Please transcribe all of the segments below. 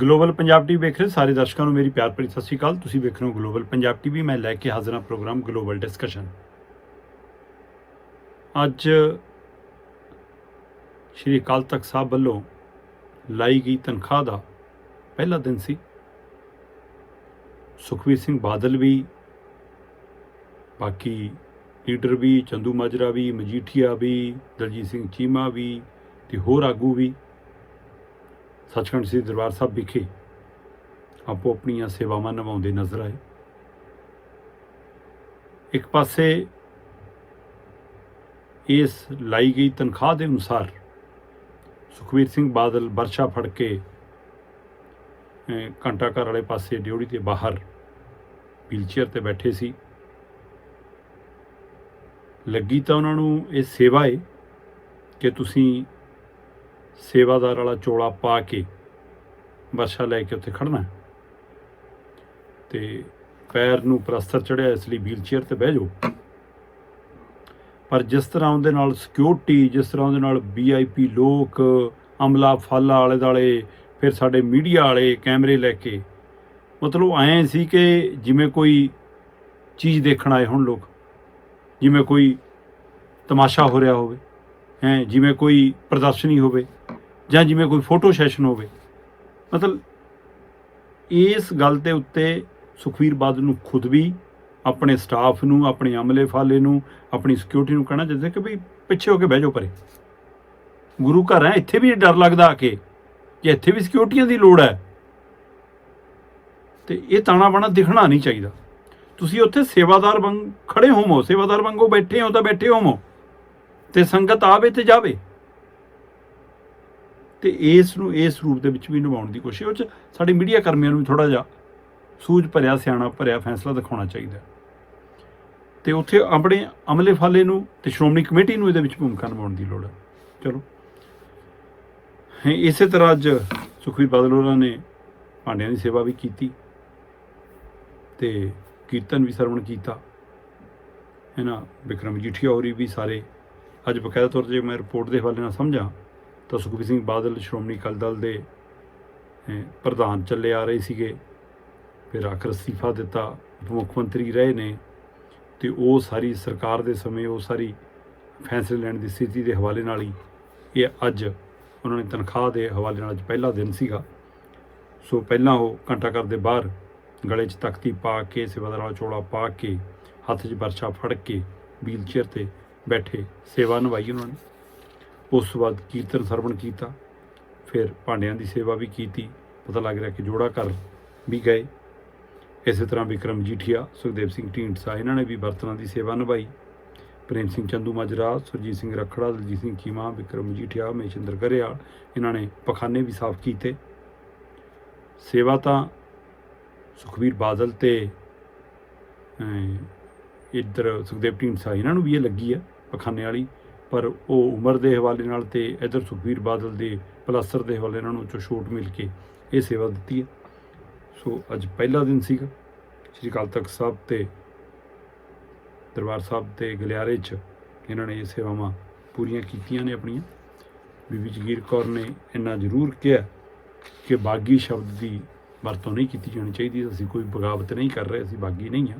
Global Punjab TV ਵੇਖ ਰਹੇ ਸਾਰੇ ਦਰਸ਼ਕਾਂ ਨੂੰ ਮੇਰੀ ਪਿਆਰ ਭਰੀ ਸਤਿ ਸ਼੍ਰੀ ਅਕਾਲ। ਤੁਸੀਂ ਵੇਖ ਰਹੇ ਹੋ ਗਲੋਬਲ ਪੰਜਾਬ ਟੀਵੀ। ਮੈਂ ਲੈ ਕੇ ਹਾਜ਼ਰ ਹਾਂ ਪ੍ਰੋਗਰਾਮ ਗਲੋਬਲ ਡਿਸਕਸ਼ਨ। ਅੱਜ ਸ਼੍ਰੀ ਅਕਾਲ ਤਖਤ ਸਾਹਿਬ ਵੱਲੋਂ ਲਾਈ ਗਈ ਤਨਖਾਹ ਦਾ ਪਹਿਲਾ ਦਿਨ ਸੀ। ਸੁਖਵੀਰ ਸਿੰਘ ਬਾਦਲ ਵੀ, ਬਾਕੀ ਲੀਡਰ ਵੀ, ਚੰਦੂ ਮਾਜਰਾ ਵੀ, ਮਜੀਠੀਆ ਵੀ, ਦਲਜੀਤ ਸਿੰਘ ਚੀਮਾ ਵੀ ਤੇ ਹੋਰ ਆਗੂ ਵੀ ਸੱਚਖੰਡ ਸ੍ਰੀ ਦਰਬਾਰ ਸਾਹਿਬ ਵਿਖੇ ਆਪੋ ਆਪਣੀਆਂ ਸੇਵਾਵਾਂ ਨਿਭਾਉਂਦੇ ਨਜ਼ਰ ਆਏ। ਇੱਕ ਪਾਸੇ ਇਸ ਲਾਈ ਗਈ ਤਨਖਾਹ ਦੇ ਅਨੁਸਾਰ ਸੁਖਵੀਰ ਸਿੰਘ ਬਾਦਲ ਵਰਸ਼ਾ ਫੜ ਕੇ ਘੰਟਾ ਘਰ ਵਾਲੇ ਪਾਸੇ ਡਿਊਟੀ ਦੇ ਬਾਹਰ ਵੀਲਚੇਅਰ ਤੇ ਬੈਠੇ ਸੀ। ਲੱਗੀ ਤਾਂ ਉਹਨਾਂ ਨੂੰ ਇਹ ਸੇਵਾ ਏ ਕਿ ਤੁਸੀਂ ਸੇਵਾਦਾਰ ਵਾਲਾ ਚੋਲਾ ਪਾ ਕੇ ਵਰਸ਼ਾ ਲੈ ਕੇ ਉੱਥੇ ਖੜਨਾ ਹੈ। ਤੇ ਪੈਰ ਨੂੰ ਪ੍ਰਸਤਰ ਚੜਿਆ ਇਸ ਲਈ ਵੀਲਚੇਅਰ ਤੇ ਬਹਿ ਜਾਓ ਪਰ ਜਿਸ ਤਰ੍ਹਾਂ ਉਹਦੇ ਨਾਲ ਸਿਕਿਉਰਿਟੀ ਜਿਸ ਤਰ੍ਹਾਂ ਉਹਦੇ ਨਾਲ ਵੀਆਈਪੀ ਲੋਕ, ਅਮਲਾ ਫਾਲਾ ਵਾਲੇ ਦਾਲੇ, ਫਿਰ ਸਾਡੇ ਮੀਡੀਆ ਵਾਲੇ ਕੈਮਰੇ ਲੈ ਕੇ, ਮਤਲਬ ਐਂ ਸੀ ਕਿ ਜਿਵੇਂ ਕੋਈ ਚੀਜ਼ ਦੇਖਣ ਆਏ ਹੁਣ ਲੋਕ, ਜਿਵੇਂ ਕੋਈ ਤਮਾਸ਼ਾ ਹੋ ਰਿਹਾ ਹੋਵੇ, ਹੈ, ਜਿਵੇਂ ਕੋਈ ਪ੍ਰਦਰਸ਼ਨੀ ਹੋਵੇ ਜਾਂ ਜਿਵੇਂ ਕੋਈ ਫੋਟੋ ਸੈਸ਼ਨ ਹੋਵੇ, ਮਤਲਬ ਇਸ ਗੱਲ ਦੇ ਉੱਤੇ ਸੁਖਵੀਰ ਬਾਦਲ ਨੂੰ ਖੁਦ ਵੀ, ਆਪਣੇ ਸਟਾਫ ਨੂੰ, ਆਪਣੇ ਅਮਲੇ ਫਾਲੇ ਨੂੰ, ਆਪਣੀ ਸਿਕਿਉਰਿਟੀ ਨੂੰ ਕਹਿਣਾ ਚਾਹੀਦਾ ਕਿ ਵੀ ਪਿੱਛੇ ਹੋ ਕੇ ਬਹਿ ਜਾਓ ਪਰੇ। ਗੁਰੂ ਘਰ ਹੈ, ਇੱਥੇ ਵੀ ਡਰ ਲੱਗਦਾ ਆ ਕੇ ਕਿ ਇੱਥੇ ਵੀ ਸਿਕਿਉਰਿਟੀਆਂ ਦੀ ਲੋੜ ਹੈ, ਤੇ ਇਹ ਤਾਣਾ ਬਾਣਾ ਦਿਖਣਾ ਨਹੀਂ ਚਾਹੀਦਾ। ਤੁਸੀਂ ਉੱਥੇ ਸੇਵਾਦਾਰ ਵਾਂਗ ਖੜੇ ਹੋਵੋ, ਸੇਵਾਦਾਰ ਵਾਂਗੋ ਬੈਠੇ ਹੋ ਤਾਂ ਬੈਠੇ ਹੋਵੋ, ਤੇ ਸੰਗਤ ਆਵੇ ਤੇ ਜਾਵੇ। ਤੇ ਇਸ ਨੂੰ ਇਸ ਰੂਪ ਦੇ ਵਿੱਚ ਵੀ ਨਿਭਾਉਣ ਦੀ ਕੋਸ਼ਿਸ਼ ਉਹ 'ਚ ਸਾਡੇ ਮੀਡੀਆ ਕਰਮੀਆਂ ਨੂੰ ਵੀ ਥੋੜਾ ਜਿਹਾ ਸੂਝ ਭਰਿਆ, ਸਿਆਣਾ ਭਰਿਆ ਫੈਸਲਾ ਦਿਖਾਉਣਾ ਚਾਹੀਦਾ। ਤੇ ਉੱਥੇ ਆਪਣੇ ਅਮਲੇ ਫਾਲੇ ਨੂੰ ਤੇ ਸ਼੍ਰੋਮਣੀ ਕਮੇਟੀ ਨੂੰ ਇਹਦੇ ਵਿੱਚ ਭੂਮਿਕਾ ਨਿਭਾਉਣ ਦੀ ਲੋੜ ਹੈ। ਚਲੋ। ਇਸੇ ਤਰ੍ਹਾਂ ਅੱਜ ਸੁਖਵੀਰ ਬਾਦਲ ਹੋਰਾਂ ਨੇ ਭਾਂਡਿਆਂ ਦੀ ਸੇਵਾ ਵੀ ਕੀਤੀ ਤੇ ਕੀਰਤਨ ਵੀ ਸਰਵਣ ਕੀਤਾ। ਹੈ ਨਾ? ਵਿਕਰਮ ਜੀਠੀਆ ਹੋਰੀ ਵੀ ਸਾਰੇ ਅੱਜ ਬਕਾਇਦਾ ਤੌਰ ਤੇ ਮੈਂ ਰਿਪੋਰਟ ਦੇ ਹਵਾਲੇ ਨਾਲ ਸਮਝਾਂ ਤਾਂ ਸੁਖਬੀਰ ਸਿੰਘ ਬਾਦਲ, ਸ਼੍ਰੋਮਣੀ ਅਕਾਲੀ ਦਲ ਦੇ ਪ੍ਰਧਾਨ ਚੱਲੇ ਆ ਰਹੇ ਸੀਗੇ। ਫਿਰ ਆਖਰ ਅਸਤੀਫਾ ਦਿੱਤਾ, ਉਪ ਮੁੱਖ ਮੰਤਰੀ ਰਹੇ ਨੇ ਤੇ ਉਹ ਸਾਰੀ ਸਰਕਾਰ ਦੇ ਸਮੇਂ, ਉਹ ਸਾਰੀ ਫੈਸਲੇ ਲੈਣ ਦੀ ਸਥਿਤੀ ਦੇ ਹਵਾਲੇ ਨਾਲ ਹੀ ਇਹ ਅੱਜ ਉਹਨਾਂ ਨੇ ਤਨਖਾਹ ਦੇ ਹਵਾਲੇ ਨਾਲ ਅੱਜ ਪਹਿਲਾ ਦਿਨ ਸੀਗਾ। ਸੋ ਪਹਿਲਾਂ ਉਹ ਘੰਟਾ ਘਰ ਦੇ ਬਾਹਰ ਗਲੇ 'ਚ ਤਖਤੀ ਪਾ ਕੇ, ਸੇਵਾਦਾਰ ਵਾਲਾ ਚੋਲਾ ਪਾ ਕੇ, ਹੱਥ 'ਚ ਵਰਸ਼ਾ ਫੜ ਕੇ ਵੀਲ ਚੇਅਰ ਤੇ ਬੈਠੇ ਸੇਵਾ ਨਿਭਾਈ ਉਹਨਾਂ ਨੇ। ਉਸ ਤੋਂ ਬਾਅਦ ਕੀਰਤਨ ਸਰਵਣ ਕੀਤਾ, ਫਿਰ ਭਾਂਡਿਆਂ ਦੀ ਸੇਵਾ ਵੀ ਕੀਤੀ, ਪਤਾ ਲੱਗ ਰਿਹਾ ਕਿ ਜੋੜਾ ਘਰ ਵੀ ਗਏ। ਇਸੇ ਤਰ੍ਹਾਂ ਵਿਕਰਮ ਜੀਠੀਆ, ਸੁਖਦੇਵ ਸਿੰਘ ਢੀਂਡਸਾ, ਇਹਨਾਂ ਨੇ ਵੀ ਬਰਤਨਾਂ ਦੀ ਸੇਵਾ ਨਿਭਾਈ। ਪ੍ਰੇਮ ਸਿੰਘ ਚੰਦੂ ਮਾਜਰਾ ਸੁਰਜੀਤ ਸਿੰਘ ਰਖੜਾ, ਦਲਜੀਤ ਸਿੰਘ ਚੀਮਾ ਵਿਕਰਮ ਜੀਠੀਆ ਮੇਸ਼ਿੰਦਰ ਗਰੇਵਾਲ ਇਹਨਾਂ ਨੇ ਪਖਾਨੇ ਵੀ ਸਾਫ਼ ਕੀਤੇ। ਸੇਵਾ ਤਾਂ ਸੁਖਵੀਰ ਬਾਦਲ ਤੇ ਇੱਧਰ ਸੁਖਦੇਵ ਢੀਂਡਸਾ, ਇਹਨਾਂ ਨੂੰ ਵੀ ਇਹ ਲੱਗੀ ਆ ਪਖਾਨੇ ਵਾਲੀ। ਪਰ ਉਹ ਉਮਰ ਦੇ ਹਵਾਲੇ ਨਾਲ ਤੇ ਇੱਧਰ ਸੁਖਵੀਰ ਬਾਦਲ ਦੇ ਪਲਸਤਰ ਦੇ ਹਵਾਲੇ ਨਾਲ ਉਹ 'ਚੋਂ ਛੋਟ ਮਿਲ ਕੇ ਇਹ ਸੇਵਾ ਦਿੱਤੀ ਹੈ। ਸੋ ਅੱਜ ਪਹਿਲਾ ਦਿਨ ਸੀਗਾ। ਸ੍ਰੀ ਅਕਾਲ ਤਖਤ ਸਾਹਿਬ ਤੇ ਦਰਬਾਰ ਸਾਹਿਬ ਤੇ ਗਲਿਆਰੇ 'ਚ ਇਹਨਾਂ ਨੇ ਇਹ ਸੇਵਾਵਾਂ ਪੂਰੀਆਂ ਕੀਤੀਆਂ ਨੇ ਆਪਣੀਆਂ। ਬੀਬੀ ਜਗੀਰ ਕੌਰ ਨੇ ਇੰਨਾ ਜ਼ਰੂਰ ਕਿਹਾ ਕਿ ਬਾਗੀ ਸ਼ਬਦ ਦੀ ਵਰਤੋਂ ਨਹੀਂ ਕੀਤੀ ਜਾਣੀ ਚਾਹੀਦੀ। ਅਸੀਂ ਕੋਈ ਬਗਾਵਤ ਨਹੀਂ ਕਰ ਰਹੇ, ਅਸੀਂ ਬਾਗੀ ਨਹੀਂ ਆ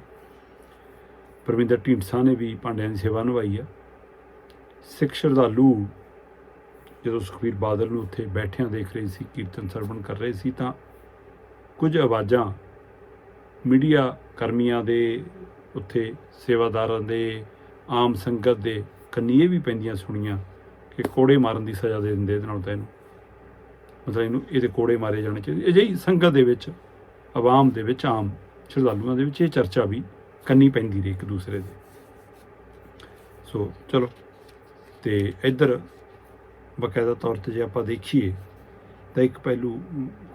ਪਰਮਿੰਦਰ ਢੀਂਡਸਾ ਨੇ ਵੀ ਭਾਂਡਿਆਂ ਦੀ ਸੇਵਾ ਨਿਭਾਈ ਆ। ਸਿੱਖ ਸ਼ਰਧਾਲੂ ਜਦੋਂ ਸੁਖਬੀਰ ਬਾਦਲ ਨੂੰ ਉੱਥੇ ਬੈਠਿਆਂ ਦੇਖ ਰਹੇ ਸੀ, ਕੀਰਤਨ ਸਰਵਣ ਕਰ ਰਹੇ ਸੀ, ਤਾਂ ਕੁਝ ਆਵਾਜ਼ਾਂ ਮੀਡੀਆ ਕਰਮੀਆਂ ਦੇ, ਉੱਥੇ ਸੇਵਾਦਾਰਾਂ ਦੇ, ਆਮ ਸੰਗਤ ਦੇ ਕੰਨੀ ਇਹ ਵੀ ਪੈਂਦੀਆਂ ਸੁਣੀਆਂ ਕਿ ਕੋੜੇ ਮਾਰਨ ਦੀ ਸਜ਼ਾ ਦੇ ਦਿੰਦੇ ਇਹਦੇ ਨਾਲ ਤਾਂ ਇਹਨੂੰ। ਮਤਲਬ ਇਹਨੂੰ, ਇਹਦੇ ਕੋੜੇ ਮਾਰੇ ਜਾਣੇ ਚਾਹੀਦੇ। ਅਜਿਹੀ ਸੰਗਤ ਦੇ ਵਿੱਚ, ਆਵਾਮ ਦੇ ਵਿੱਚ ਆਮ ਸ਼ਰਧਾਲੂਆਂ ਦੇ ਵਿੱਚ ਇਹ ਚਰਚਾ ਵੀ ਕੰਨੀ ਪੈਂਦੀ ਰਹੀ ਇੱਕ ਦੂਸਰੇ ਦੇ ਸੋ, ਚਲੋ। ਤੇ ਇੱਧਰ ਬਕਾਇਦਾ ਤੌਰ ਤੇ ਜੇ ਆਪਾਂ ਦੇਖੀਏ ਤਾਂ ਇੱਕ ਪਹਿਲੂ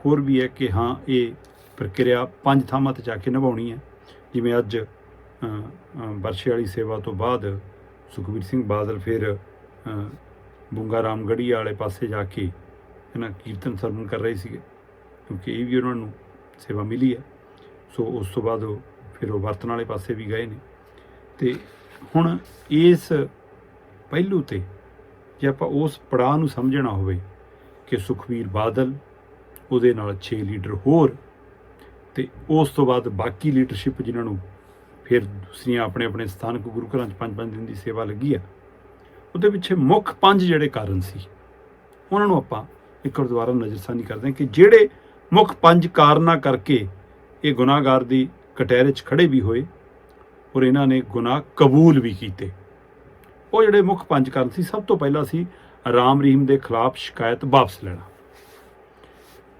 ਹੋਰ ਵੀ ਹੈ ਕਿ ਹਾਂ ਇਹ ਪ੍ਰਕਿਰਿਆ ਪੰਜ ਥਾਵਾਂ ਤੇ ਜਾ ਕੇ ਨਿਭਾਉਣੀ ਹੈ। ਜਿਵੇਂ ਅੱਜ ਵਰਸ਼ੇ ਵਾਲੀ ਸੇਵਾ ਤੋਂ ਬਾਅਦ ਸੁਖਬੀਰ ਸਿੰਘ ਬਾਦਲ ਫਿਰ ਅ, ਬੁੰਗਾ ਰਾਮਗੜੀ ਵਾਲੇ ਪਾਸੇ ਜਾ ਕੇ ਇਹਨਾਂ ਕੀਰਤਨ ਸਰਵਣ ਕਰ ਰਹੇ ਸੀਗੇ ਕਿਉਂਕਿ ਇਹ ਵੀ ਉਹਨਾਂ ਨੂੰ ਸੇਵਾ ਮਿਲੀ ਹੈ। ਸੋ ਉਸ ਤੋਂ ਬਾਅਦ ਫਿਰ ਉਹ ਵਰਤਨ ਵਾਲੇ ਪਾਸੇ ਵੀ ਗਏ ਨੇ। ਤੇ ਹੁਣ ਇਸ ਪਹਿਲੂ ਤੇ ਜੇ ਆਪਾਂ ਉਸ ਪੜਾਅ ਨੂੰ ਸਮਝਣਾ ਹੋਵੇ ਕਿ ਸੁਖਵੀਰ ਬਾਦਲ ਉਹਦੇ ਨਾਲ 6 ਲੀਡਰ ਹੋਰ ਤੇ ਉਸ ਤੋਂ ਬਾਅਦ ਬਾਕੀ ਲੀਡਰਸ਼ਿਪ ਜਿਨ੍ਹਾਂ ਨੂੰ ਫਿਰ ਦੂਸਰੀਆਂ ਆਪਣੇ ਆਪਣੇ ਸਥਾਨਕ ਗੁਰੂ ਘਰਾਂ 'ਚ ਪੰਜ ਪੰਜ ਦਿਨ ਦੀ ਸੇਵਾ ਲੱਗੀ ਆ, ਉਹਦੇ ਪਿੱਛੇ ਮੁੱਖ ਪੰਜ ਜਿਹੜੇ ਕਾਰਨ ਸੀ, ਉਹਨਾਂ ਨੂੰ ਆਪਾਂ ਇੱਕ ਵਾਰ ਨਜ਼ਰਸਾਨੀ ਕਰਦੇ ਹਾਂ ਕਿ ਜਿਹੜੇ ਮੁੱਖ ਪੰਜ ਕਾਰਨਾਂ ਕਰਕੇ ਇਹ ਗੁਨਾਹਗਾਰ ਦੀ ਕਟਹਿਰੇ 'ਚ ਖੜੇ ਵੀ ਹੋਏ ਔਰ ਇਹਨਾਂ ਨੇ ਗੁਨਾਹ ਕਬੂਲ ਵੀ ਕੀਤੇ। ਉਹ ਜਿਹੜੇ ਮੁੱਖ ਪੰਜ ਕਾਰਨ ਸੀ, ਸਭ ਤੋਂ ਪਹਿਲਾ ਸੀ ਰਾਮ ਰਹੀਮ ਦੇ ਖਿਲਾਫ ਸ਼ਿਕਾਇਤ ਵਾਪਸ ਲੈਣਾ।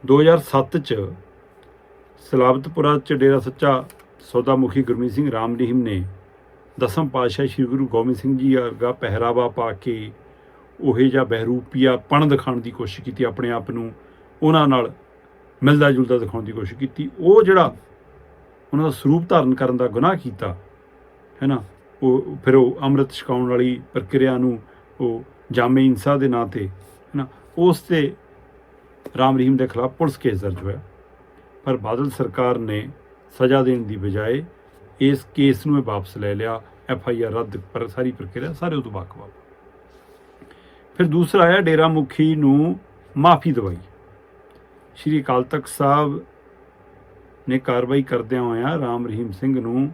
2007 ਚ ਸਲਾਬਤਪੁਰਾ ਚ ਡੇਰਾ ਸੱਚਾ ਸੌਦਾ ਮੁਖੀ ਗੁਰਮੀਤ ਸਿੰਘ ਰਾਮ ਰਹੀਮ ਨੇ ਦਸਮ ਪਾਤਸ਼ਾਹ ਸ੍ਰੀ ਗੁਰੂ ਗੋਬਿੰਦ ਸਿੰਘ ਜੀ ਵਰਗਾ ਪਹਿਰਾਵਾ ਪਾ ਕੇ ਉਹੇ ਜਿਹਾ ਬਹਿਰੂਪੀਆ ਪਣ ਦਿਖਾਉਣ ਦੀ ਕੋਸ਼ਿਸ਼ ਕੀਤੀ, ਆਪਣੇ ਆਪ ਨੂੰ ਉਹਨਾਂ ਨਾਲ ਮਿਲਦਾ ਜੁਲਦਾ ਦਿਖਾਉਣ ਦੀ ਕੋਸ਼ਿਸ਼ ਕੀਤੀ। ਉਹ ਜਿਹੜਾ ਉਹਨਾਂ ਦਾ ਸਰੂਪ ਧਾਰਨ ਕਰਨ ਦਾ ਗੁਨਾਹ ਕੀਤਾ, ਹੈ ਨਾ? ਉਹ ਫਿਰ ਉਹ ਅੰਮ੍ਰਿਤ ਛਕਾਉਣ ਵਾਲੀ ਪ੍ਰਕਿਰਿਆ ਨੂੰ ਉਹ ਜਾਮੇ ਇਨਸਾ ਦੇ ਨਾਂ ਤੇ ਹੈ ਨਾ ਉਸ ਤੇ ਰਾਮ ਰਹੀਮ ਦੇ ਖਿਲਾਫ ਪੁਲਿਸ ਕੇਸ ਦਰਜ ਹੋਇਆ। ਪਰ ਬਾਦਲ ਸਰਕਾਰ ਨੇ ਸਜ਼ਾ ਦੇਣ ਦੀ ਬਜਾਏ ਇਸ ਕੇਸ ਨੂੰ ਇਹ ਵਾਪਸ ਲੈ ਲਿਆ, ਐਫ ਆਈ ਆਰ ਰੱਦ ਪਰ ਸਾਰੀ ਪ੍ਰਕਿਰਿਆ ਸਾਰੇ ਉਹ ਤੋਂ ਵੱਖ-ਵੱਖ ਫਿਰ ਦੂਸਰਾ ਆਇਆ ਡੇਰਾ ਮੁਖੀ ਨੂੰ ਮਾਫੀ ਦਵਾਈ। ਸ਼੍ਰੀ ਅਕਾਲ ਤਖਤ ਸਾਹਿਬ ਨੇ ਕਾਰਵਾਈ ਕਰਦਿਆਂ ਹੋਇਆਂ ਰਾਮ ਰਹੀਮ ਸਿੰਘ ਨੂੰ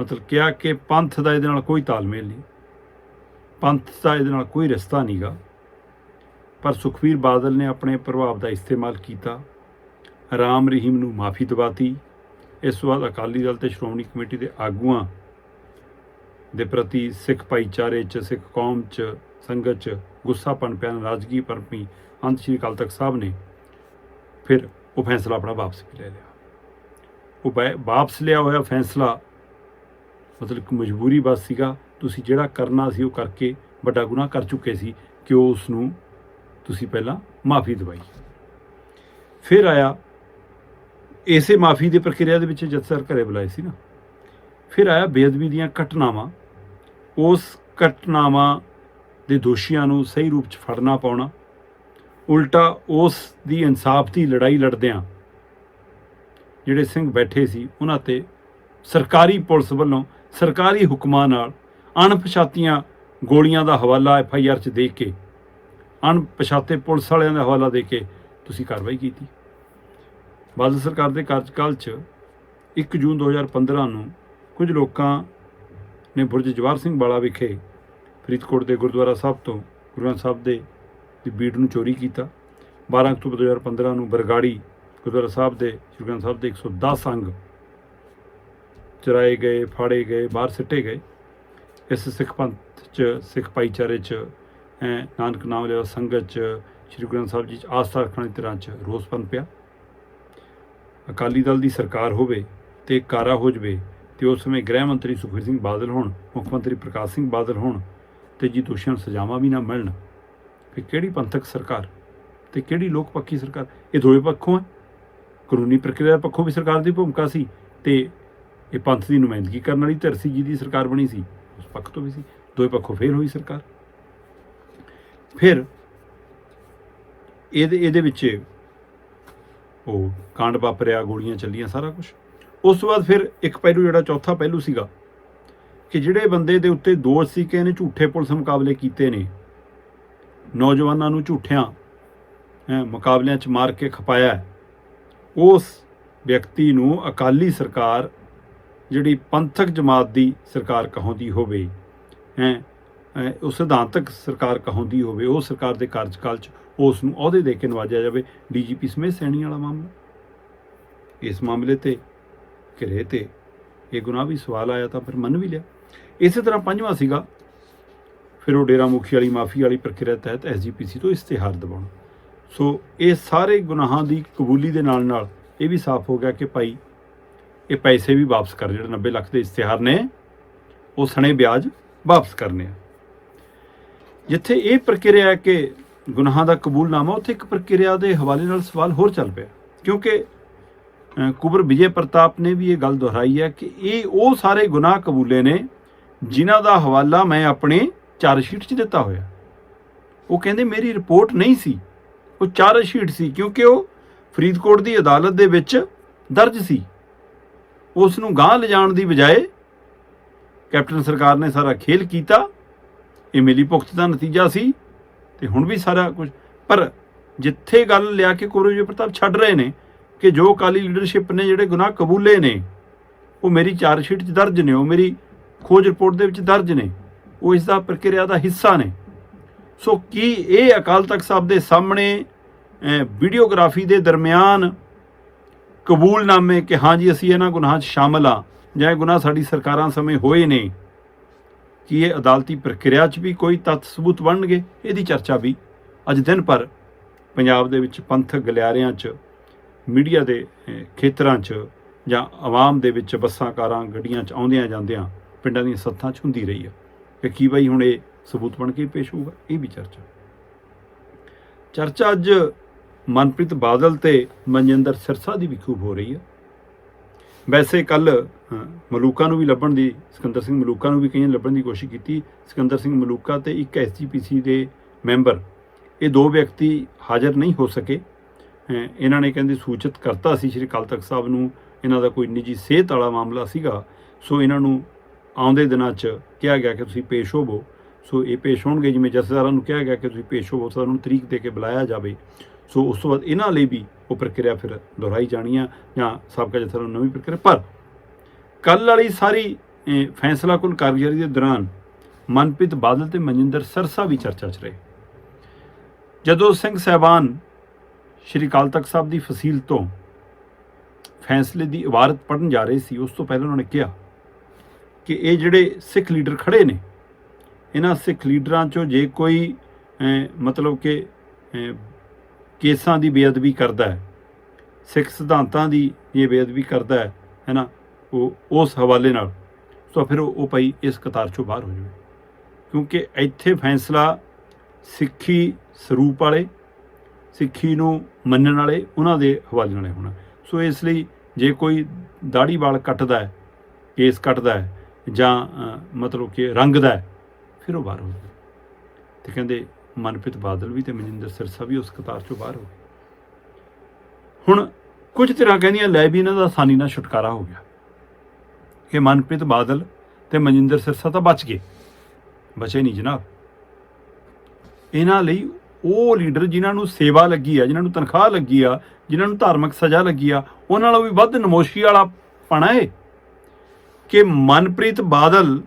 ਮਤਲਬ ਕਿਹਾ ਕਿ ਪੰਥ ਦਾ ਇਹਦੇ ਨਾਲ ਕੋਈ ਤਾਲਮੇਲ ਨਹੀਂ। ਪੰਥ ਦਾ ਇਹਦੇ ਨਾਲ ਕੋਈ ਰਿਸ਼ਤਾ ਨਹੀਂਗਾ ਪਰ ਸੁਖਵੀਰ ਬਾਦਲ ਨੇ ਆਪਣੇ ਪ੍ਰਭਾਵ ਦਾ ਇਸਤੇਮਾਲ ਕੀਤਾ। ਰਾਮ ਰਹੀਮ ਨੂੰ ਮਾਫੀ ਦਵਾਤੀ। ਇਸ ਤੋਂ ਬਾਅਦ ਅਕਾਲੀ ਦਲ ਤੇ ਸ਼੍ਰੋਮਣੀ ਕਮੇਟੀ ਦੇ ਆਗੂਆਂ ਦੇ ਪ੍ਰਤੀ ਸਿੱਖ ਭਾਈਚਾਰੇ 'ਚ, ਸਿੱਖ ਕੌਮ 'ਚ, ਸੰਗਤ 'ਚ ਗੁੱਸਾ ਪਣ ਪਿਆ ਨਾਰਾਜ਼ਗੀ ਪਰਪੀ ਅੰਤ ਸ਼੍ਰੀ ਅਕਾਲ ਤਖਤ ਸਾਹਿਬ ਨੇ ਫਿਰ ਉਹ ਫੈਸਲਾ ਆਪਣਾ ਵਾਪਸ ਵੀ ਲੈ ਲਿਆ। ਉਹ ਬੈ- ਵਾਪਸ ਲਿਆ ਹੋਇਆ ਫੈਸਲਾ ਮਤਲਬ ਕਿ ਮਜਬੂਰੀ ਬਸ ਸੀਗਾ, ਤੁਸੀਂ ਜਿਹੜਾ ਕਰਨਾ ਸੀ ਉਹ ਕਰਕੇ ਵੱਡਾ ਗੁਨਾਹ ਕਰ ਚੁੱਕੇ ਸੀ ਕਿ ਉਸ ਨੂੰ ਤੁਸੀਂ ਪਹਿਲਾਂ ਮਾਫੀ ਦਵਾਈ। ਫਿਰ ਆਇਆ, ਇਸੇ ਮਾਫੀ ਦੀ ਪ੍ਰਕਿਰਿਆ ਦੇ ਵਿੱਚ ਜੱਜ ਸਰ ਘਰੇ ਬੁਲਾਏ ਸੀ ਨਾ। ਫਿਰ ਆਇਆ ਬੇਅਦਬੀ ਦੀਆਂ ਘਟਨਾਵਾਂ। ਉਸ ਘਟਨਾਵਾਂ ਦੇ ਦੋਸ਼ੀਆਂ ਨੂੰ ਸਹੀ ਰੂਪ 'ਚ ਫੜਨਾ ਪਾਉਣਾ। ਉਲਟਾ ਉਸ ਦੀ ਇਨਸਾਫ ਦੀ ਲੜਾਈ ਲੜਦਿਆਂ ਜਿਹੜੇ ਸਿੰਘ ਬੈਠੇ ਸੀ, ਉਹਨਾਂ ਤੇ ਸਰਕਾਰੀ ਪੁਲਿਸ ਵੱਲੋਂ ਸਰਕਾਰੀ ਹੁਕਮਾਂ ਨਾਲ ਅਣਪਛਾਤੀਆਂ ਗੋਲੀਆਂ ਦਾ ਹਵਾਲਾ ਐਫ ਆਈ ਆਰ 'ਚ ਦੇ ਕੇ, ਅਣਪਛਾਤੇ ਪੁਲਿਸ ਵਾਲਿਆਂ ਦਾ ਹਵਾਲਾ ਦੇ ਕੇ ਤੁਸੀਂ ਕਾਰਵਾਈ ਕੀਤੀ। ਬਾਦਲ ਸਰਕਾਰ ਦੇ ਕਾਰਜਕਾਲ 'ਚ 1 ਜੂਨ 2015 ਨੂੰ ਕੁਝ ਲੋਕਾਂ ਨੇ ਬੁਰਜ ਜਵਾਰ ਸਿੰਘ ਵਾਲਾ ਵਿਖੇ ਫਰੀਦਕੋਟ ਦੇ ਗੁਰਦੁਆਰਾ ਸਾਹਿਬ ਤੋਂ ਗੁਰੂ ਗ੍ਰੰਥ ਸਾਹਿਬ ਦੇ ਦੀ ਬੀੜ ਨੂੰ ਚੋਰੀ ਕੀਤਾ। 12 ਅਕਤੂਬਰ 2015 ਨੂੰ ਬਰਗਾੜੀ ਗੁਰਦੁਆਰਾ ਸਾਹਿਬ ਦੇ ਸ੍ਰੀ ਗ੍ਰੰਥ ਸਾਹਿਬ ਦੇ 110 ਅੰਗ ਚਰਾਏ ਗਏ, ਫਾੜੇ ਗਏ, ਬਾਹਰ ਸਿੱਟੇ ਗਏ। ਇਸ ਸਿੱਖ ਪੰਥ ਚ, ਸਿੱਖ ਭਾਈਚਾਰੇ ਚ, ਐ ਨਾਨਕ ਨਾਮ ਲੈਵਾ ਸੰਗਤ ਚ, ਸ੍ਰੀ ਗੁਰੂ ਗ੍ਰੰਥ ਸਾਹਿਬ ਜੀ ਚ ਆਸਥਾ ਰੱਖਣ ਦੀ ਤਰ੍ਹਾਂ ਚ ਰੋਸ ਪਨ ਪਿਆ। ਅਕਾਲੀ ਦਲ ਦੀ ਸਰਕਾਰ ਹੋਵੇ ਤੇ ਕਾਰਾ ਹੋ ਜਵੇ ਤੇ ਉਸ ਸਮੇਂ ਗ੍ਰਹਿ ਮੰਤਰੀ ਸੁਖਬੀਰ ਸਿੰਘ ਬਾਦਲ ਹੋਣ, ਮੁੱਖ ਮੰਤਰੀ ਪ੍ਰਕਾਸ਼ ਸਿੰਘ ਬਾਦਲ ਹੋਣ ਤੇ ਜੀ ਦੋਸ਼ੀਆਂ ਨੂੰ ਸਜ਼ਾਵਾਂ ਵੀ ਨਾ ਮਿਲਣ ਫਿਰ ਕਿਹੜੀ ਪੰਥਕ ਸਰਕਾਰ ਤੇ ਕਿਹੜੀ ਲੋਕ ਪੱਖੀ ਸਰਕਾਰ, ਇਹ ਦੋਵੇਂ ਪੱਖੋਂ ਹੈ। ਕਾਨੂੰਨੀ ਪ੍ਰਕਿਰਿਆ ਪੱਖੋਂ ਵੀ ਸਰਕਾਰ ਦੀ ਭੂਮਿਕਾ ਸੀ ਤੇ ਇਹ ਪੰਥ ਦੀ ਨੁਮਾਇੰਦਗੀ ਕਰਨ ਵਾਲੀ ਧਿਰ ਜੀ ਦੀ ਸਰਕਾਰ ਬਣੀ ਸੀ, ਉਸ ਪੱਖ ਤੋਂ ਵੀ ਸੀ, ਦੋਵੇਂ ਪੱਖੋਂ ਫੇਲ ਹੋਈ ਸਰਕਾਰ। ਫਿਰ ਇਹਦੇ ਇਹਦੇ ਵਿੱਚ ਉਹ ਕਾਂਡ ਵਾਪਰਿਆ, ਗੋਲੀਆਂ ਚੱਲੀਆਂ, ਸਾਰਾ ਕੁਝ ਉਸ ਤੋਂ ਬਾਅਦ ਫਿਰ ਇੱਕ ਪਹਿਲੂ ਜਿਹੜਾ ਚੌਥਾ ਪਹਿਲੂ ਸੀਗਾ ਕਿ ਜਿਹੜੇ ਬੰਦੇ ਦੇ ਉੱਤੇ ਦੋਸ਼ ਸੀ ਕਿ ਇਹਨੇ ਝੂਠੇ ਪੁਲਿਸ ਮੁਕਾਬਲੇ ਕੀਤੇ ਨੇ, ਨੌਜਵਾਨਾਂ ਨੂੰ ਝੂਠਿਆਂ ਮੁਕਾਬਲਿਆਂ 'ਚ ਮਾਰ ਕੇ ਖਪਾਇਆ ਉਸ ਵਿਅਕਤੀ ਨੂੰ ਅਕਾਲੀ ਸਰਕਾਰ ਜਿਹੜੀ ਪੰਥਕ ਜਮਾਤ ਦੀ ਸਰਕਾਰ ਕਹਾਉਂਦੀ ਹੋਵੇ, ਹੈ ਉਹ ਸਿਧਾਂਤਕ ਸਰਕਾਰ ਕਹਾਉਂਦੀ ਹੋਵੇ, ਉਹ ਸਰਕਾਰ ਦੇ ਕਾਰਜਕਾਲ 'ਚ ਉਸ ਨੂੰ ਅਹੁਦੇ ਦੇ ਕੇ ਨਵਾਜਿਆ ਜਾਵੇ, ਡੀਜੀਪੀ ਸਮੇਤ ਸੈਣੀ ਵਾਲਾ ਮਾਮਲਾ। ਇਸ ਮਾਮਲੇ ਤੇ ਘਿਰੇ ਤੇ ਇਹ ਗੁਨਾਹ ਵੀ ਸਵਾਲ ਆਇਆ ਤਾਂ ਫਿਰ ਮੰਨ ਵੀ ਲਿਆ। ਇਸੇ ਤਰ੍ਹਾਂ ਪੰਜਵਾਂ ਸੀਗਾ, ਫਿਰ ਉਹ ਡੇਰਾ ਮੁਖੀ ਵਾਲੀ, ਮਾਫੀ ਵਾਲੀ ਪ੍ਰਕਿਰਿਆ ਤਹਿਤ ਐਸਜੀਪੀਸੀ ਤੋਂ ਇਸ਼ਤਿਹਾਰ ਦਿਵਾਉਣਾ। ਸੋ ਇਹ ਸਾਰੇ ਗੁਨਾਹਾਂ ਦੀ ਕਬੂਲੀ ਦੇ ਨਾਲ ਨਾਲ ਇਹ ਵੀ ਸਾਫ਼ ਹੋ ਗਿਆ ਕਿ ਭਾਈ ਇਹ ਪੈਸੇ ਵੀ ਵਾਪਸ ਕਰ ਜਿਹੜੇ 90 ਲੱਖ ਦੇ ਇਸ਼ਤਿਹਾਰ ਨੇ, ਉਹ ਸਣੇ ਵਿਆਜ ਵਾਪਸ ਕਰਨੇ ਆ। ਜਿੱਥੇ ਇਹ ਪ੍ਰਕਿਰਿਆ ਹੈ ਕਿ ਗੁਨਾਹਾਂ ਦਾ ਕਬੂਲਨਾਮਾ, ਉੱਥੇ ਇੱਕ ਪ੍ਰਕਿਰਿਆ ਦੇ ਹਵਾਲੇ ਨਾਲ ਸਵਾਲ ਹੋਰ ਚੱਲ ਪਿਆ। ਕਿਉਂਕਿ ਕੁਬਰ ਵਿਜੇ ਪ੍ਰਤਾਪ ਨੇ ਵੀ ਇਹ ਗੱਲ ਦੁਹਰਾਈ ਹੈ ਕਿ ਇਹ ਉਹ ਸਾਰੇ ਗੁਨਾਹ ਕਬੂਲੇ ਨੇ, ਜਿਨ੍ਹਾਂ ਦਾ ਹਵਾਲਾ ਮੈਂ ਆਪਣੇ ਚਾਰਜ ਸ਼ੀਟ 'ਚ ਦਿੱਤਾ ਹੋਇਆ। ਉਹ ਕਹਿੰਦੇ ਮੇਰੀ ਰਿਪੋਰਟ ਨਹੀਂ ਸੀ। ਉਹ ਚਾਰਜ ਸ਼ੀਟ ਸੀ ਕਿਉਂਕਿ ਉਹ ਫਰੀਦਕੋਟ ਦੀ ਅਦਾਲਤ ਦੇ ਵਿੱਚ ਦਰਜ ਸੀ। ਉਸ ਨੂੰ ਗਾਂਹ ਲਿਜਾਣ ਦੀ ਬਜਾਏ ਕੈਪਟਨ ਸਰਕਾਰ ਨੇ ਸਾਰਾ ਖੇਲ ਕੀਤਾ। ਇਹ ਮਿਲੀ ਭੁਗਤ ਦਾ ਨਤੀਜਾ ਸੀ ਤੇ ਹੁਣ ਵੀ ਸਾਰਾ ਕੁਝ। ਪਰ ਜਿੱਥੇ ਗੱਲ ਲਿਆ ਕੇ ਕੁਰਵੀ ਪ੍ਰਤਾਪ ਛੱਡ ਰਹੇ ਨੇ ਕਿ ਜੋ ਅਕਾਲੀ ਲੀਡਰਸ਼ਿਪ ਨੇ ਜਿਹੜੇ ਗੁਨਾਹ ਕਬੂਲੇ ਨੇ, ਉਹ ਮੇਰੀ ਚਾਰਜ ਸ਼ੀਟ 'ਚ ਦਰਜ ਨੇ, ਉਹ ਮੇਰੀ ਖੋਜ ਰਿਪੋਰਟ ਦੇ ਵਿੱਚ ਦਰਜ ਨੇ, ਉਹ ਇਸ ਦਾ ਪ੍ਰਕਿਰਿਆ ਦਾ ਹਿੱਸਾ ਨੇ। ਸੋ ਕੀ ਇਹ ਅਕਾਲ ਤਖਤ ਸਾਹਿਬ ਦੇ ਸਾਹਮਣੇ ਵੀਡੀਓਗ੍ਰਾਫੀ ਦੇ ਦਰਮਿਆਨ ਕਬੂਲਨਾਮੇ ਕਿ ਹਾਂ ਜੀ, ਅਸੀਂ ਇਹਨਾਂ ਗੁਨਾਹਾਂ 'ਚ ਸ਼ਾਮਲ ਆ ਜਾਂ ਇਹ ਗੁਨਾਹ ਸਾਡੀ ਸਰਕਾਰਾਂ ਸਮੇਂ ਹੋਏ ਨੇ, ਕਿ ਇਹ ਅਦਾਲਤੀ ਪ੍ਰਕਿਰਿਆ 'ਚ ਵੀ ਕੋਈ ਤੱਥ ਸਬੂਤ ਬਣਨਗੇ? ਇਹਦੀ ਚਰਚਾ ਵੀ ਅੱਜ ਦਿਨ ਪਰ ਪੰਜਾਬ ਦੇ ਵਿੱਚ ਪੰਥਕ ਗਲਿਆਰਿਆਂ 'ਚ, ਮੀਡੀਆ ਦੇ ਖੇਤਰਾਂ 'ਚ ਜਾਂ ਆਵਾਮ ਦੇ ਵਿੱਚ ਬੱਸਾਂ, ਕਾਰਾਂ, ਗੱਡੀਆਂ 'ਚ ਆਉਂਦਿਆਂ ਜਾਂਦਿਆਂ ਪਿੰਡਾਂ ਦੀਆਂ ਸੱਥਾਂ 'ਚ ਹੁੰਦੀ ਰਹੀ ਆ ਕਿ ਕੀ ਬਈ ਹੁਣ ਇਹ ਸਬੂਤ ਬਣ ਕੇ ਪੇਸ਼ ਹੋਊਗਾ? ਇਹ ਵੀ ਚਰਚਾ। ਚਰਚਾ ਅੱਜ ਮਨਪ੍ਰੀਤ ਬਾਦਲ ਤੇ ਮਨਜਿੰਦਰ ਸਿਰਸਾ ਦੀ ਵੀ ਖੂਬ ਹੋ ਰਹੀ ਹੈ। ਵੈਸੇ ਕੱਲ ਮਲੂਕਾ ਨੂੰ ਵੀ ਲੱਭਣ ਦੀ, ਸਿਕੰਦਰ ਸਿੰਘ ਮਲੂਕਾ ਨੂੰ ਵੀ ਕਈਆਂ ਲੱਭਣ ਦੀ ਕੋਸ਼ਿਸ਼ ਕੀਤੀ। ਸਿਕੰਦਰ ਸਿੰਘ ਮਲੂਕਾ ਤੇ ਇੱਕ ਐਸਜੀਪੀਸੀ ਦੇ ਮੈਂਬਰ, ਇਹ ਦੋ ਵਿਅਕਤੀ ਹਾਜ਼ਰ ਨਹੀਂ ਹੋ ਸਕੇ। ਇਹਨਾਂ ਨੇ ਕਹਿੰਦੇ ਸੂਚਿਤ ਕਰਤਾ ਸੀ, ਸ਼੍ਰੀ ਅਕਾਲ ਤਖਤ ਸਾਹਿਬ ਨੂੰ ਇਹਨਾਂ ਦਾ ਕੋਈ ਨਿੱਜੀ ਸਿਹਤ ਵਾਲਾ ਮਾਮਲਾ ਸੀਗਾ। ਸੋ ਇਹਨਾਂ ਨੂੰ ਆਉਂਦੇ ਦਿਨਾਂ 'ਚ ਕਿਹਾ ਗਿਆ ਕਿ ਤੁਸੀਂ ਪੇਸ਼ ਹੋਵੋ। ਸੋ ਇਹ ਪੇਸ਼ ਹੋਣਗੇ, ਜਿਵੇਂ ਜਥੇਦਾਰਾਂ ਨੂੰ ਕਿਹਾ ਗਿਆ ਕਿ ਤੁਸੀਂ ਪੇਸ਼ ਹੋਵੋ ਤਾਂ ਉਹਨਾਂ ਨੂੰ ਤਰੀਕ ਦੇ ਕੇ ਬੁਲਾਇਆ ਜਾਵੇ। ਸੋ ਉਸ ਤੋਂ ਬਾਅਦ ਇਹਨਾਂ ਲਈ ਵੀ ਉਹ ਪ੍ਰਕਿਰਿਆ ਫਿਰ ਦੁਹਰਾਈ ਜਾਣੀ ਆ ਜਾਂ ਸਾਬਕਾ ਜਥੇਦਾਰਾਂ ਨੂੰ ਨਵੀਂ ਪ੍ਰਕਿਰਿਆ। ਪਰ ਕੱਲ ਵਾਲੀ ਸਾਰੀ ਫੈਸਲਾ ਕੁਲ ਕਾਰਗੁਜ਼ਾਰੀ ਦੇ ਦੌਰਾਨ ਮਨਪ੍ਰੀਤ ਬਾਦਲ ਤੇ ਮਨਜਿੰਦਰ ਸਰਸਾ ਵੀ ਚਰਚਾ 'ਚ ਰਹੇ। ਜਦੋਂ ਸਿੰਘ ਸਹਿਬਾਨ ਸ਼੍ਰੀ ਅਕਾਲ ਤਖਤ ਸਾਹਿਬ ਦੀ ਫਸੀਲ ਤੋਂ ਫੈਸਲੇ ਦੀ ਇਬਾਰਤ ਪੜਨ ਜਾ ਰਹੇ ਸੀ, ਉਸ ਤੋਂ ਪਹਿਲਾਂ ਉਹਨਾਂ ਨੇ ਕਿਹਾ ਕਿ ਇਹ ਜਿਹੜੇ ਸਿੱਖ ਲੀਡਰ ਖੜੇ ਨੇ, ਇਹਨਾਂ ਸਿੱਖ ਲੀਡਰਾਂ ਚੋਂ ਜੇ ਕੋਈ ਮਤਲਬ ਕਿ ਕੇਸਾਂ ਦੀ ਬੇਅਦਬੀ ਕਰਦਾ ਹੈ। ਸਿੱਖ ਸਿਧਾਂਤਾਂ ਦੀ ਇਹ ਬੇਅਦਬੀ ਕਰਦਾ ਹੈ ਹੈਨਾ ਉਹ, ਉਸ ਹਵਾਲੇ ਨਾਲ। ਤਾਂ ਫਿਰ ਉਹ ਭਾਈ ਇਸ ਕਤਾਰ ਚੋਂ ਬਾਹਰ ਹੋ ਜਾਵੇ। ਕਿਉਂਕਿ ਇੱਥੇ ਫੈਸਲਾ ਸਿੱਖੀ ਸਰੂਪ ਵਾਲੇ, ਸਿੱਖੀ ਨੂੰ ਮੰਨਣ ਵਾਲੇ, ਉਹਨਾਂ ਦੇ ਹਵਾਲੇ ਨਾਲ ਹੋਣਾ। ਸੋ ਇਸ ਲਈ ਜੇ ਕੋਈ ਦਾੜੀ ਵਾਲ ਕੱਟਦਾ ਹੈ, ਕੇਸ ਕੱਟਦਾ ਹੈ, ਜਾਂ ਮਤਲਬ ਕਿ ਰੰਗਦਾ ਹੈ, ਫਿਰ ਉਹ ਬਾਹਰ ਹੋ ਜਾਂਦਾ ਤੇ ਕਹਿੰਦੇ ਮਨਪ੍ਰੀਤ ਬਾਦਲ ਵੀ ਤੇ ਮਨਿੰਦਰ ਸਿਰਸਾ ਵੀ ਉਸ ਕਤਾਰ ਚੋਂ ਬਾਹਰ ਹੋ ਗਏ। ਹੁਣ ਕੁਝ ਤਰ੍ਹਾਂ ਕਹਿੰਦੀਆਂ, ਲੈ ਵੀ ਇਹਨਾਂ ਦਾ ਆਸਾਨੀ ਨਾਲ ਛੁਟਕਾਰਾ ਹੋ ਗਿਆ। ਕਿ ਮਨਪ੍ਰੀਤ ਬਾਦਲ ਤੇ ਮਨਿੰਦਰ ਸਿਰਸਾ ਤਾਂ ਬਚ ਗਏ। ਬਚੇ ਨਹੀਂ ਜਨਾਬ। ਇਹਨਾਂ ਲਈ ਉਹ ਲੀਡਰ ਜਿਨ੍ਹਾਂ ਨੂੰ ਸੇਵਾ ਲੱਗੀ ਆ, ਜਿਨ੍ਹਾਂ ਨੂੰ ਤਨਖਾਹ ਲੱਗੀ ਆ, ਜਿਨ੍ਹਾਂ ਨੂੰ ਧਾਰਮਿਕ ਸਜ਼ਾ ਲੱਗੀ ਆ, ਉਹਨਾਂ ਨਾਲੋਂ ਵੀ ਵੱਧ ਨਮੋਸ਼ੀ ਵਾਲਾ ਪਣਾ ਏ ਕਿ ਮਨਪ੍ਰੀਤ ਬਾਦਲ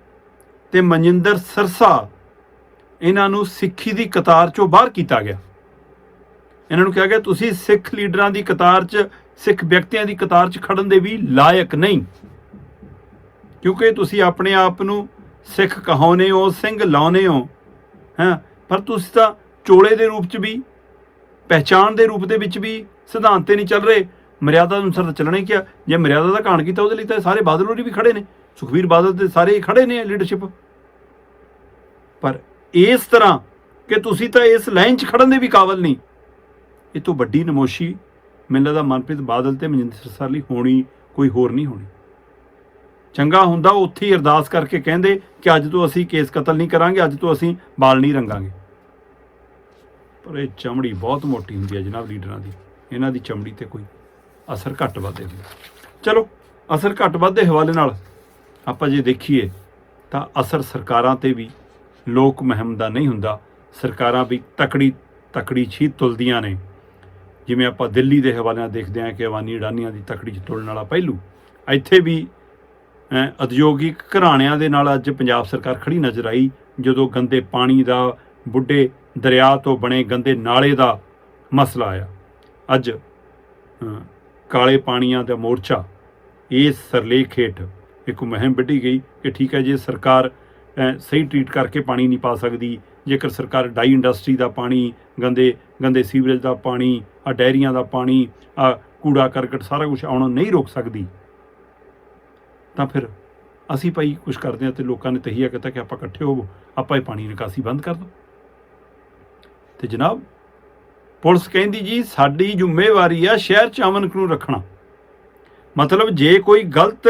ਤੇ ਮਨਜਿੰਦਰ ਸਰਸਾ ਇਹਨਾਂ ਨੂੰ ਸਿੱਖੀ ਦੀ ਕਤਾਰ ਚੋਂ ਬਾਹਰ ਕੀਤਾ ਗਿਆ। ਇਹਨਾਂ ਨੂੰ ਕਿਹਾ ਗਿਆ, ਤੁਸੀਂ ਸਿੱਖ ਲੀਡਰਾਂ ਦੀ ਕਤਾਰ 'ਚ, ਸਿੱਖ ਵਿਅਕਤੀਆਂ ਦੀ ਕਤਾਰ 'ਚ ਖੜਨ ਦੇ ਵੀ ਲਾਇਕ ਨਹੀਂ। ਕਿਉਂਕਿ ਤੁਸੀਂ ਆਪਣੇ ਆਪ ਨੂੰ ਸਿੱਖ ਕਹਾਉਨੇ ਹੋ, ਸਿੰਘ ਲਾਉਨੇ ਹੋ, ਹਾਂ। ਪਰ ਤੁਸੀਂ ਤਾਂ ਚੋਲੇ ਦੇ ਰੂਪ 'ਚ ਵੀ, ਪਹਿਚਾਣ ਦੇ ਰੂਪ ਦੇ ਵਿੱਚ ਵੀ ਸਿਧਾਂਤ ਤੇ ਨਹੀਂ ਚੱਲ ਰਹੇ। ਮਰਿਆਦਾ ਅਨੁਸਾਰ ਤਾਂ ਚੱਲਣਾ ਹੀ ਕਿਹਾ ਜੇ ਮਰਿਆਦਾ ਦਾ ਘਾਣ ਕੀਤਾ, ਉਹਦੇ ਲਈ ਤਾਂ ਸਾਰੇ ਬਾਦਲ ਹੋਰੀ ਵੀ ਖੜੇ ਨੇ। ਸੁਖਵੀਰ ਬਾਦਲ ਤੇ ਸਾਰੇ ਖੜੇ ਨੇ ਲੀਡਰਸ਼ਿਪ ਪਰ ਇਸ ਤਰ੍ਹਾਂ ਕਿ ਤੁਸੀਂ ਤਾਂ ਇਸ ਲਾਈਨ 'ਚ ਖੜਨ ਦੇ ਵੀ ਕਾਬਲ ਨਹੀਂ। ਇਹ ਤੋਂ ਵੱਡੀ ਨਮੋਸ਼ੀ ਮੈਨੂੰ ਲੱਗਦਾ ਮਨਪ੍ਰੀਤ ਬਾਦਲ ਤੇ ਮਨਜਿੰਦਰ ਸਰਸਾਰ ਲਈ ਹੋਣੀ, ਕੋਈ ਹੋਰ ਨਹੀਂ ਹੋਣੀ। ਚੰਗਾ ਹੁੰਦਾ ਉਹ ਉੱਥੇ ਹੀ ਅਰਦਾਸ ਕਰਕੇ ਕਹਿੰਦੇ ਕਿ ਅੱਜ ਤੋਂ ਅਸੀਂ ਕੇਸ ਕਤਲ ਨਹੀਂ ਕਰਾਂਗੇ, ਅੱਜ ਤੋਂ ਅਸੀਂ ਬਾਲ ਨਹੀਂ ਰੰਗਾਂਗੇ। ਪਰ ਇਹ ਚਮੜੀ ਬਹੁਤ ਮੋਟੀ ਹੁੰਦੀ ਹੈ ਜਨਾਬ ਲੀਡਰਾਂ ਦੀ। ਇਹਨਾਂ ਦੀ ਚਮੜੀ ਤੇ ਕੋਈ ਅਸਰ ਘੱਟ ਵੱਧੇ ਹੁੰਦਾ। ਚਲੋ, ਅਸਰ ਘੱਟ ਵੱਧ ਦੇ ਹਵਾਲੇ ਨਾਲ ਆਪਾਂ ਜੇ ਦੇਖੀਏ ਤਾਂ ਅਸਰ ਸਰਕਾਰਾਂ ਤੇ ਵੀ ਲੋਕ ਮਹਿਮ ਦਾ ਨਹੀਂ ਹੁੰਦਾ। ਸਰਕਾਰਾਂ ਵੀ ਤਕੜੀ ਤਕੜੀ ਛੀ ਤੁਲਦੀਆਂ ਨੇ। ਜਿਵੇਂ ਆਪਾਂ ਦਿੱਲੀ ਦੇ ਹਵਾਲੇ ਨਾਲ ਦੇਖਦੇ ਹਾਂ ਕਿ ਅਵਾਨੀ ਅਡਾਨੀਆਂ ਦੀ ਤਕੜੀ ਚ ਤੁਲਣ ਵਾਲਾ ਪਹਿਲੂ। ਇੱਥੇ ਵੀ ਉਦਯੋਗਿਕ ਘਰਾਣਿਆਂ ਦੇ ਨਾਲ ਅੱਜ ਪੰਜਾਬ ਸਰਕਾਰ ਖੜੀ ਨਜ਼ਰ ਆਈ, ਜਦੋਂ ਗੰਦੇ ਪਾਣੀ ਦਾ, ਬੁੱਢੇ ਦਰਿਆ ਤੋਂ ਬਣੇ ਗੰਦੇ ਨਾਲੇ ਦਾ ਮਸਲਾ ਆਇਆ। ਅੱਜ ਕਾਲੇ ਪਾਣੀਆਂ ਦਾ ਮੋਰਚਾ ਇਸ ਸਰਲੇਖ ਹੇਠ ਇੱਕ ਮੁਹਿੰਮ ਵਿੱਢੀ ਗਈ ਕਿ ਠੀਕ ਹੈ ਜੇ ਸਰਕਾਰ ਸਹੀ ਟ੍ਰੀਟ ਕਰਕੇ ਪਾਣੀ ਨਹੀਂ ਪਾ ਸਕਦੀ। ਜੇਕਰ ਸਰਕਾਰ ਡਾਈ ਇੰਡਸਟਰੀ ਦਾ ਪਾਣੀ, ਗੰਦੇ ਗੰਦੇ ਸੀਵਰੇਜ ਦਾ ਪਾਣੀ, ਆ ਡੈਰੀਆਂ ਦਾ ਪਾਣੀ, ਆ ਕੂੜਾ, ਕਰਕਟ ਸਾਰਾ ਕੁਝ ਆਉਣਾ ਨਹੀਂ ਰੋਕ ਸਕਦੀ, ਤਾਂ ਫਿਰ ਅਸੀਂ ਭਾਈ ਕੁਝ ਕਰਦੇ ਹਾਂ ਤੇ ਲੋਕਾਂ ਨੇ ਤਹੀਆ ਕੀਤਾ ਕਿ ਆਪਾਂ ਇਕੱਠੇ ਹੋਵੋ, ਆਪਾਂ ਇਹ ਪਾਣੀ ਨਿਕਾਸੀ ਬੰਦ ਕਰ ਦਿਓ। ਤੇ ਜਨਾਬ, ਪੁਲਿਸ ਕਹਿੰਦੀ ਜੀ, ਸਾਡੀ ਜ਼ਿੰਮੇਵਾਰੀ ਆ ਸ਼ਹਿਰ ਚ ਅਮਨ ਕਾਨੂੰਨ ਰੱਖਣਾ। ਮਤਲਬ ਜੇ ਕੋਈ ਗਲਤ,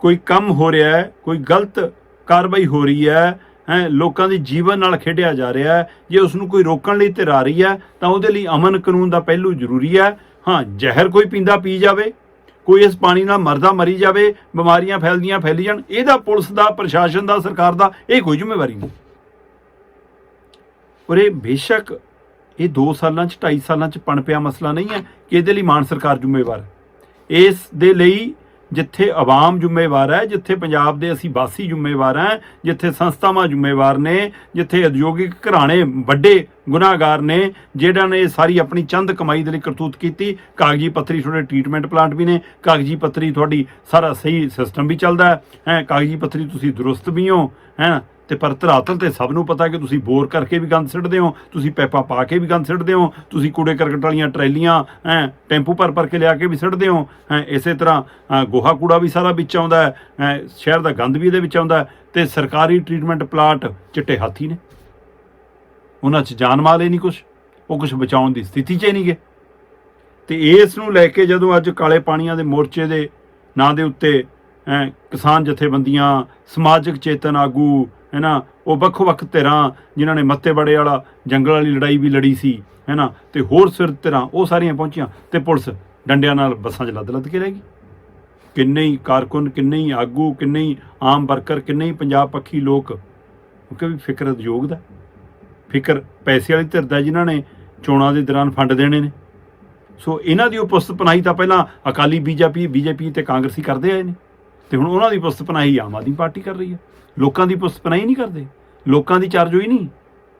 ਕੋਈ ਕੰਮ ਹੋ ਰਿਹਾ ਹੈ, ਕੋਈ ਗਲਤ ਕਾਰਵਾਈ ਹੋ ਰਹੀ ਹੈ ਹੈ, ਲੋਕਾਂ ਦੇ ਜੀਵਨ ਨਾਲ ਖੇਡਿਆ ਜਾ ਰਿਹਾ ਹੈ। ਜੇ ਉਸ ਨੂੰ ਕੋਈ ਰੋਕਣ ਲਈ ਧਿਰ ਆ ਰਹੀ ਹੈ, ਤਾਂ ਉਹਦੇ ਲਈ ਅਮਨ ਕਾਨੂੰਨ ਦਾ ਪਹਿਲੂ ਜ਼ਰੂਰੀ ਹੈ। ਹਾਂ, ਜ਼ਹਿਰ ਕੋਈ ਪੀਂਦਾ ਪੀ ਜਾਵੇ, ਕੋਈ ਇਸ ਪਾਣੀ ਨਾਲ ਮਰਦਾ ਮਰੀ ਜਾਵੇ, ਬਿਮਾਰੀਆਂ ਫੈਲਦੀਆਂ ਫੈਲੀ ਜਾਣ, ਇਹਦਾ ਪੁਲਿਸ ਦਾ, ਪ੍ਰਸ਼ਾਸਨ ਦਾ, ਸਰਕਾਰ ਦਾ ਇਹ ਕੋਈ ਜ਼ਿੰਮੇਵਾਰੀ ਨਹੀਂ। ਔਰ ਇਹ ਬੇਸ਼ੱਕ ਇਹ 2 ਸਾਲਾਂ ਚ 2.5 ਸਾਲਾਂ ਚ ਪਣਪਿਆ ਮਸਲਾ ਨਹੀਂ ਹੈ ਕਿ ਇਹਦੇ ਲਈ ਮਾਨ ਸਰਕਾਰ ਜ਼ਿੰਮੇਵਾਰ ਇਸ ਦੇ ਲਈ ਜਿੱਥੇ ਆਵਾਮ ਜ਼ਿੰਮੇਵਾਰ ਹੈ ਜਿੱਥੇ ਪੰਜਾਬ ਦੇ ਅਸੀਂ ਵਾਸੀ ਜ਼ਿੰਮੇਵਾਰ ਹੈ ਜਿੱਥੇ ਸੰਸਥਾਵਾਂ ਜ਼ਿੰਮੇਵਾਰ ਨੇ ਜਿੱਥੇ ਉਦਯੋਗਿਕ ਘਰਾਣੇ ਵੱਡੇ ਗੁਨਾਹਗਾਰ ਨੇ ਜਿਹੜਾ ਨੇ ਸਾਰੀ ਆਪਣੀ ਚੰਦ ਕਮਾਈ ਦੇ ਲਈ ਕਰਤੂਤ ਕੀਤੀ। ਕਾਗਜੀ ਪੱਤਰੀ ਤੁਹਾਡੇ ਟ੍ਰੀਟਮੈਂਟ ਪਲਾਂਟ ਵੀ ਨੇ ਕਾਗਜੀ ਪੱਤਰੀ ਤੁਹਾਡੀ ਸਾਰਾ ਸਹੀ ਸਿਸਟਮ ਵੀ ਚੱਲਦਾ ਹੈ। ਹੈਂ, ਕਾਗਜੀ ਪੱਤਰੀ ਤੁਸੀਂ ਦਰੁਸਤ ਵੀ ਹੋ ਹੈ। ਤੇ ਪਰ ਧਰਾਤਲ ਤੇ ਸਭ ਨੂੰ ਪਤਾ ਕਿ ਤੁਸੀਂ ਬੋਰ ਕਰਕੇ ਵੀ ਗੰਦ ਸਿੱਟਦੇ ਹੋ, ਤੁਸੀਂ ਪੈਪਾ ਪਾ ਕੇ ਵੀ ਗੰਦ ਸਿੱਟਦੇ ਹੋ, ਤੁਸੀਂ ਕੂੜੇ ਕਰਕਟ ਵਾਲੀਆਂ ਟਰੈਲੀਆਂ, ਹੈ, ਟੈਂਪੂ ਭਰ ਭਰ ਕੇ ਲਿਆ ਕੇ ਵੀ ਸਿੱਟਦੇ ਹੋ, ਹੈ, ਇਸੇ ਤਰ੍ਹਾਂ ਗੋਹਾ ਕੂੜਾ ਵੀ ਸਾਰਾ ਵਿੱਚ ਆਉਂਦਾ ਹੈ ਸ਼ਹਿਰ ਦਾ ਗੰਦ ਵੀ ਇਹਦੇ ਵਿੱਚ ਆਉਂਦਾ ਹੈ ਤੇ ਸਰਕਾਰੀ ਟ੍ਰੀਟਮੈਂਟ ਪਲਾਂਟ ਚਿੱਟੇ ਹਾਥੀ ਨੇ। ਉਹਨਾਂ 'ਚ ਜਾਨ ਮਾਲ ਹੀ ਨਹੀਂ ਕੁਝ ਉਹ ਕੁਝ ਬਚਾਉਣ ਦੀ ਸਥਿਤੀ 'ਚ ਹੀ ਨਹੀਂ ਗੇ। ਤੇ ਇਸ ਨੂੰ ਲੈ ਕੇ ਜਦੋਂ ਅੱਜ ਕਾਲੇ ਪਾਣੀਆਂ ਦੇ ਮੋਰਚੇ ਦੇ ਨਾਂ ਦੇ ਉੱਤੇ ਕਿਸਾਨ ਜਥੇਬੰਦੀਆਂ, ਸਮਾਜਿਕ ਚੇਤਨ ਆਗੂ ਹੈ ਨਾ ਉਹ ਵੱਖ-ਵੱਖ ਧਿਰਾਂ ਜਿਨ੍ਹਾਂ ਨੇ ਮੱਤੇ ਵਾਲਾ ਜੰਗਲ ਵਾਲੀ ਲੜਾਈ ਵੀ ਲੜੀ ਸੀ ਹੈ ਨਾ ਤੇ ਹੋਰ ਸਿਰ ਧਿਰਾਂ, ਉਹ ਸਾਰੀਆਂ ਪਹੁੰਚੀਆਂ ਤੇ ਪੁਲਿਸ ਡੰਡਿਆਂ ਨਾਲ ਬੱਸਾਂ 'ਚ ਲੱਦ-ਲੱਦ ਕੇ ਲੈ ਗਈ। ਕਿੰਨੇ ਹੀ ਕਾਰਕੁਨ, ਕਿੰਨੇ ਹੀ ਆਗੂ, ਕਿੰਨੇ ਹੀ ਆਮ ਵਰਕਰ, ਕਿੰਨੇ ਹੀ ਪੰਜਾਬ ਪੱਖੀ ਲੋਕ ਕਿਉਂਕਿ ਵੀ ਫਿਕਰ ਉਦਯੋਗ ਦਾ। ਫਿਕਰ ਪੈਸੇ ਵਾਲੀ ਧਿਰ ਦਾ ਜਿਨ੍ਹਾਂ ਨੇ ਚੋਣਾਂ ਦੇ ਦੌਰਾਨ ਫੰਡ ਦੇਣੇ ਨੇ। ਸੋ ਇਹਨਾਂ ਦੀ ਉਪਸਥ ਪਨਾਈ ਤਾਂ ਪਹਿਲਾਂ ਅਕਾਲੀ ਬੀਜੇਪੀ ਬੀਜੇਪੀ ਤੇ ਕਾਂਗਰਸੀ ਕਰਦੇ ਆਏ ਨੇ। ਤੇ ਹੁਣ ਉਹਨਾਂ ਦੀ ਉਪਸਥ ਪਨਾਈ ਆਮ ਆਦਮੀ ਪਾਰਟੀ ਕਰ ਰਹੀ ਹੈ। ਲੋਕਾਂ ਦੀ ਉਪਸਥ ਨਹੀਂ ਕਰਦੇ? ਲੋਕਾਂ ਦੀ ਚਾਰਜ ਹੋਈ ਨਹੀਂ?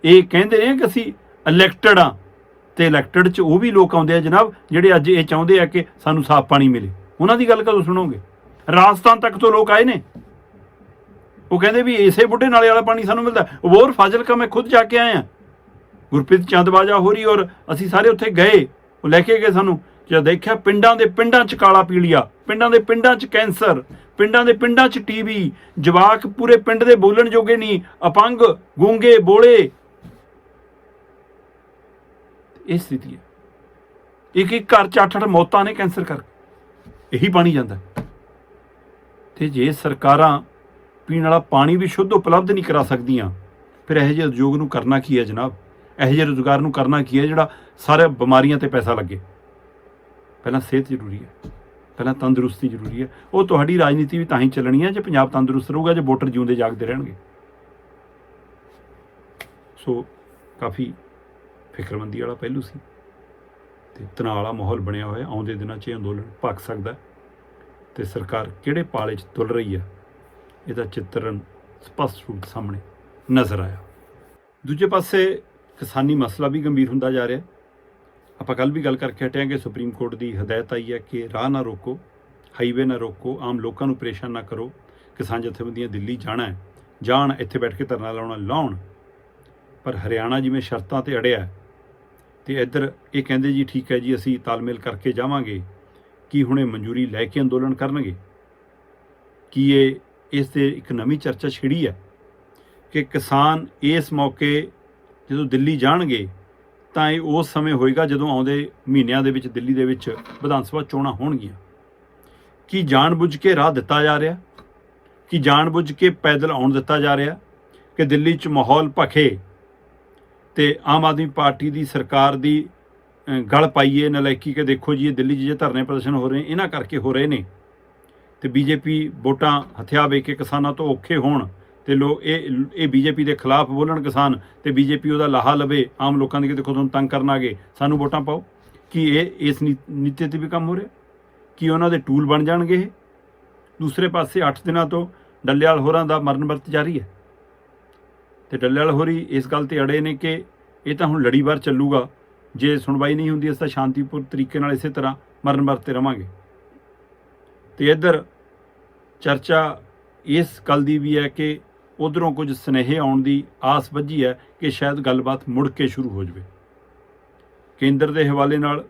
ਇਹ ਕਹਿੰਦੇ ਨੇ ਕਿ ਅਸੀਂ ਇਲੈਕਟਡ ਆ ਤੇ ਇਲੈਕਟਡ ਚ ਉਹ ਵੀ ਲੋਕ ਆਉਂਦੇ ਆ ਜਨਾਬ, ਜਿਹੜੇ ਅੱਜ ਇਹ ਚਾਹੁੰਦੇ ਆ ਕਿ ਸਾਨੂੰ ਸਾਫ਼ ਪਾਣੀ ਮਿਲੇ। ਉਹਨਾਂ ਦੀ ਗੱਲ ਕਦੋਂ ਸੁਣੋਗੇ? ਰਾਜਸਥਾਨ ਤੱਕ ਤੋਂ ਲੋਕ ਆਏ ਨੇ। ਉਹ ਕਹਿੰਦੇ ਵੀ ਇਸੇ ਬੁੱਢੇ ਨਾਲੇ ਵਾਲਾ ਪਾਣੀ ਸਾਨੂੰ ਮਿਲਦਾ। ਉਹ ਹੋਰ ਫਾਜ਼ਿਲਕਾ ਮੈਂ ਖੁਦ ਜਾ ਕੇ ਆਇਆ। ਗੁਰਪ੍ਰੀਤ ਚੰਦ ਚੰਦਬਾਜਾ ਹੋਰੀ ਔਰ ਅਸੀਂ ਸਾਰੇ ਉੱਥੇ ਗਏ। ਉਹ ਲੈ ਕੇ ਗਏ ਸਾਨੂੰ। ਜੇ ਦੇਖਿਆ ਪਿੰਡਾਂ ਦੇ ਪਿੰਡਾਂ 'ਚ ਕਾਲਾ ਪੀਲੀਆ, ਪਿੰਡਾਂ ਦੇ ਪਿੰਡਾਂ 'ਚ ਕੈਂਸਰ, ਪਿੰਡਾਂ ਦੇ ਪਿੰਡਾਂ 'ਚ ਟੀਬੀ ਜਵਾਕ ਪੂਰੇ ਪਿੰਡ ਦੇ ਬੋਲਣ ਜੋਗੇ ਨਹੀਂ, ਅਪੰਗ, ਗੂੰਗੇ, ਬੋਲੇ। ਇਹ ਸਥਿਤੀ ਹੈ। ਇੱਕ ਇੱਕ ਘਰ 'ਚ ਅੱਠ ਅੱਠ ਮੌਤਾਂ ਨੇ ਕੈਂਸਰ ਕਰਕੇ। ਇਹੀ ਪਾਣੀ ਜਾਂਦਾ। ਤੇ ਜੇ ਸਰਕਾਰਾਂ ਪੀਣ ਵਾਲਾ ਪਾਣੀ ਵੀ ਸ਼ੁੱਧ ਉਪਲਬਧ ਨਹੀਂ ਕਰਾ ਸਕਦੀਆਂ, ਫਿਰ ਇਹੋ ਜਿਹੇ ਉਦਯੋਗ ਨੂੰ ਕਰਨਾ ਕੀ ਹੈ ਜਨਾਬ? ਇਹੋ ਜਿਹੇ ਰੁਜ਼ਗਾਰ ਨੂੰ ਕਰਨਾ ਕੀ ਹੈ ਜਿਹੜਾ ਸਾਰੇ ਬਿਮਾਰੀਆਂ ਤੇ ਪੈਸਾ ਲੱਗੇ? ਪਹਿਲਾਂ ਸਿਹਤ ਜ਼ਰੂਰੀ ਹੈ, ਪਹਿਲਾਂ ਤੰਦਰੁਸਤੀ ਜ਼ਰੂਰੀ ਹੈ। ਉਹ ਤੁਹਾਡੀ ਰਾਜਨੀਤੀ ਵੀ ਤਾਂ ਹੀ ਚੱਲਣੀ ਹੈ, ਜੇ ਪੰਜਾਬ ਤੰਦਰੁਸਤ ਰਹੂਗਾ, ਜੇ ਵੋਟਰ ਜਿਉਂਦੇ ਜਾਗਦੇ ਰਹਿਣਗੇ। ਸੋ ਕਾਫੀ ਫਿਕਰਮੰਦੀ ਵਾਲਾ ਪਹਿਲੂ ਸੀ। ਤੇ ਤਣਾਅ ਵਾਲਾ ਮਾਹੌਲ ਬਣਿਆ ਹੋਇਆ, ਆਉਂਦੇ ਦਿਨਾਂ 'ਚ ਇਹ ਅੰਦੋਲਨ ਭਖ ਸਕਦਾ ਹੈ। ਤੇ ਸਰਕਾਰ ਕਿਹੜੇ ਪਾਲੇ 'ਚ ਤੁਲ ਰਹੀ ਹੈ, ਇਹਦਾ ਚਿੱਤਰਨ ਸਪਸ਼ਟ ਰੂਪ ਸਾਹਮਣੇ ਨਜ਼ਰ ਆਇਆ। ਦੂਜੇ ਪਾਸੇ ਕਿਸਾਨੀ ਮਸਲਾ ਵੀ ਗੰਭੀਰ ਹੁੰਦਾ ਜਾ ਰਿਹਾ ਆਪਾਂ ਕੱਲ ਵੀ ਗੱਲ ਕਰਕੇ ਹਟਿਆ ਕਿ ਸੁਪਰੀਮ ਕੋਰਟ ਦੀ ਹਦਾਇਤ ਆਈ ਹੈ ਕਿ ਰਾਹ ਨਾ ਰੋਕੋ ਹਾਈਵੇ ਨਾ ਰੋਕੋ ਆਮ ਲੋਕਾਂ ਨੂੰ ਪਰੇਸ਼ਾਨ ਨਾ ਕਰੋ ਕਿਸਾਨ ਜਥੇਬੰਦੀਆਂ ਦਿੱਲੀ ਜਾਣਾ ਹੈ ਜਾਣ ਇੱਥੇ ਬੈਠ ਕੇ ਧਰਨਾ ਲਾਉਣਾ ਲਾਉਣ। ਪਰ ਹਰਿਆਣਾ ਜਿਵੇਂ ਸ਼ਰਤਾਂ ਤੇ ਅੜਿਆ ਹੈ, ਤੇ ਇੱਧਰ ਇਹ ਕਹਿੰਦੇ ਜੀ ਠੀਕ ਹੈ ਜੀ ਅਸੀਂ ਤਾਲਮੇਲ ਕਰਕੇ ਜਾਵਾਂਗੇ ਕੀ ਹੁਣੇ ਮਨਜ਼ੂਰੀ ਲੈ ਕੇ ਅੰਦੋਲਨ ਕਰਨਗੇ? ਕੀ ਇਹ ਇਸ ਤੇ ਇੱਕ ਨਵੀਂ ਚਰਚਾ ਛਿੜੀ ਹੈ ਕਿ ਕਿਸਾਨ ਇਸ ਮੌਕੇ ਜਦੋਂ ਦਿੱਲੀ ਜਾਣਗੇ ਤਾਂ ਇਹ ਉਸ ਸਮੇਂ ਹੋਏਗਾ ਜਦੋਂ ਆਉਂਦੇ ਮਹੀਨਿਆਂ ਦੇ ਵਿੱਚ, ਦਿੱਲੀ ਦੇ ਵਿੱਚ ਵਿਧਾਨ ਸਭਾ ਚੋਣਾਂ ਹੋਣਗੀਆਂ। ਕੀ ਜਾਣਬੁੱਝ ਕੇ ਰਾਹ ਦਿੱਤਾ ਜਾ ਰਿਹਾ? ਕੀ ਜਾਣਬੁੱਝ ਕੇ ਪੈਦਲ ਆਉਣ ਦਿੱਤਾ ਜਾ ਰਿਹਾ? ਕਿ ਦਿੱਲੀ 'ਚ ਮਾਹੌਲ ਭਖੇ ਤੇ ਆਮ ਆਦਮੀ ਪਾਰਟੀ ਦੀ ਸਰਕਾਰ ਦੀ ਗਲ ਪਾਈਏ, ਨਲਾਇਕੀ ਕਿ ਦੇਖੋ ਜੀ, ਇਹ ਦਿੱਲੀ 'ਚ ਜੇ ਧਰਨੇ ਪ੍ਰਦਰਸ਼ਨ ਹੋ ਰਹੇ ਇਹਨਾਂ ਕਰਕੇ ਹੋ ਰਹੇ ਨੇ। ਤੇ ਬੀਜੇਪੀ ਵੋਟਾਂ ਹਥਿਆ ਵੇ ਕੇ ਕਿਸਾਨਾਂ ਤੋਂ ਔਖੇ ਹੋਣ। ਤੇ ਲੋ ਇਹ ਇਹ ਬੀਜੇਪੀ ਦੇ ਖਿਲਾਫ ਬੋਲਣ ਕਿਸਾਨ ਤੇ ਬੀਜੇਪੀ ਉਹਦਾ ਲਾਹਾ ਲਵੇ, ਆਮ ਲੋਕਾਂ ਦੀ ਕਿ ਦੇਖੋ ਤੁਹਾਨੂੰ ਤੰਗ ਕਰਨ ਆਗੇ, ਸਾਨੂੰ ਵੋਟਾਂ ਪਾਓ। ਕਿ ਇਹ ਇਸ ਨੀ- ਨੀਤੀ ਤੇ ਵੀ ਕੰਮ ਹੋ ਰਿਹਾ? ਕੀ ਉਹਨਾਂ ਦੇ ਟੂਲ ਬਣ ਜਾਣਗੇ ਇਹ? ਦੂਸਰੇ ਪਾਸੇ 8 ਦਿਨਾਂ ਤੋਂ ਡੱਲੇਵਾਲ ਹੋਰਾਂ ਦਾ ਮਰਨ ਵਰਤ ਜਾਰੀ ਹੈ। ਤੇ ਡੱਲੇਵਾਲ ਹੋਰੀ ਇਸ ਗੱਲ ਤੇ ਅੜੇ ਨੇ ਕਿ ਇਹ ਤਾਂ ਹੁਣ ਲੜੀਵਾਰ ਚੱਲੂਗਾ। ਜੇ ਸੁਣਵਾਈ ਨਹੀਂ ਹੁੰਦੀ, ਅਸੀਂ ਤਾਂ ਸ਼ਾਂਤੀਪੂਰ ਤਰੀਕੇ ਨਾਲ ਇਸੇ ਤਰ੍ਹਾਂ ਮਰਨ ਵਰਤ ਤੇ ਰਵਾਂਗੇ। ਤੇ ਇੱਧਰ ਚਰਚਾ ਇਸ ਗੱਲ ਦੀ ਵੀ ਹੈ ਕਿ ਉਧਰੋਂ ਕੁਝ ਸਨੇਹੇ ਆਉਣ ਦੀ ਆਸ ਵੱਜੀ ਹੈ ਕਿ ਸ਼ਾਇਦ ਗੱਲਬਾਤ ਮੁੜ ਕੇ ਸ਼ੁਰੂ ਹੋ ਜਾਵੇ। ਕੇਂਦਰ ਦੇ ਹਵਾਲੇ ਨਾਲ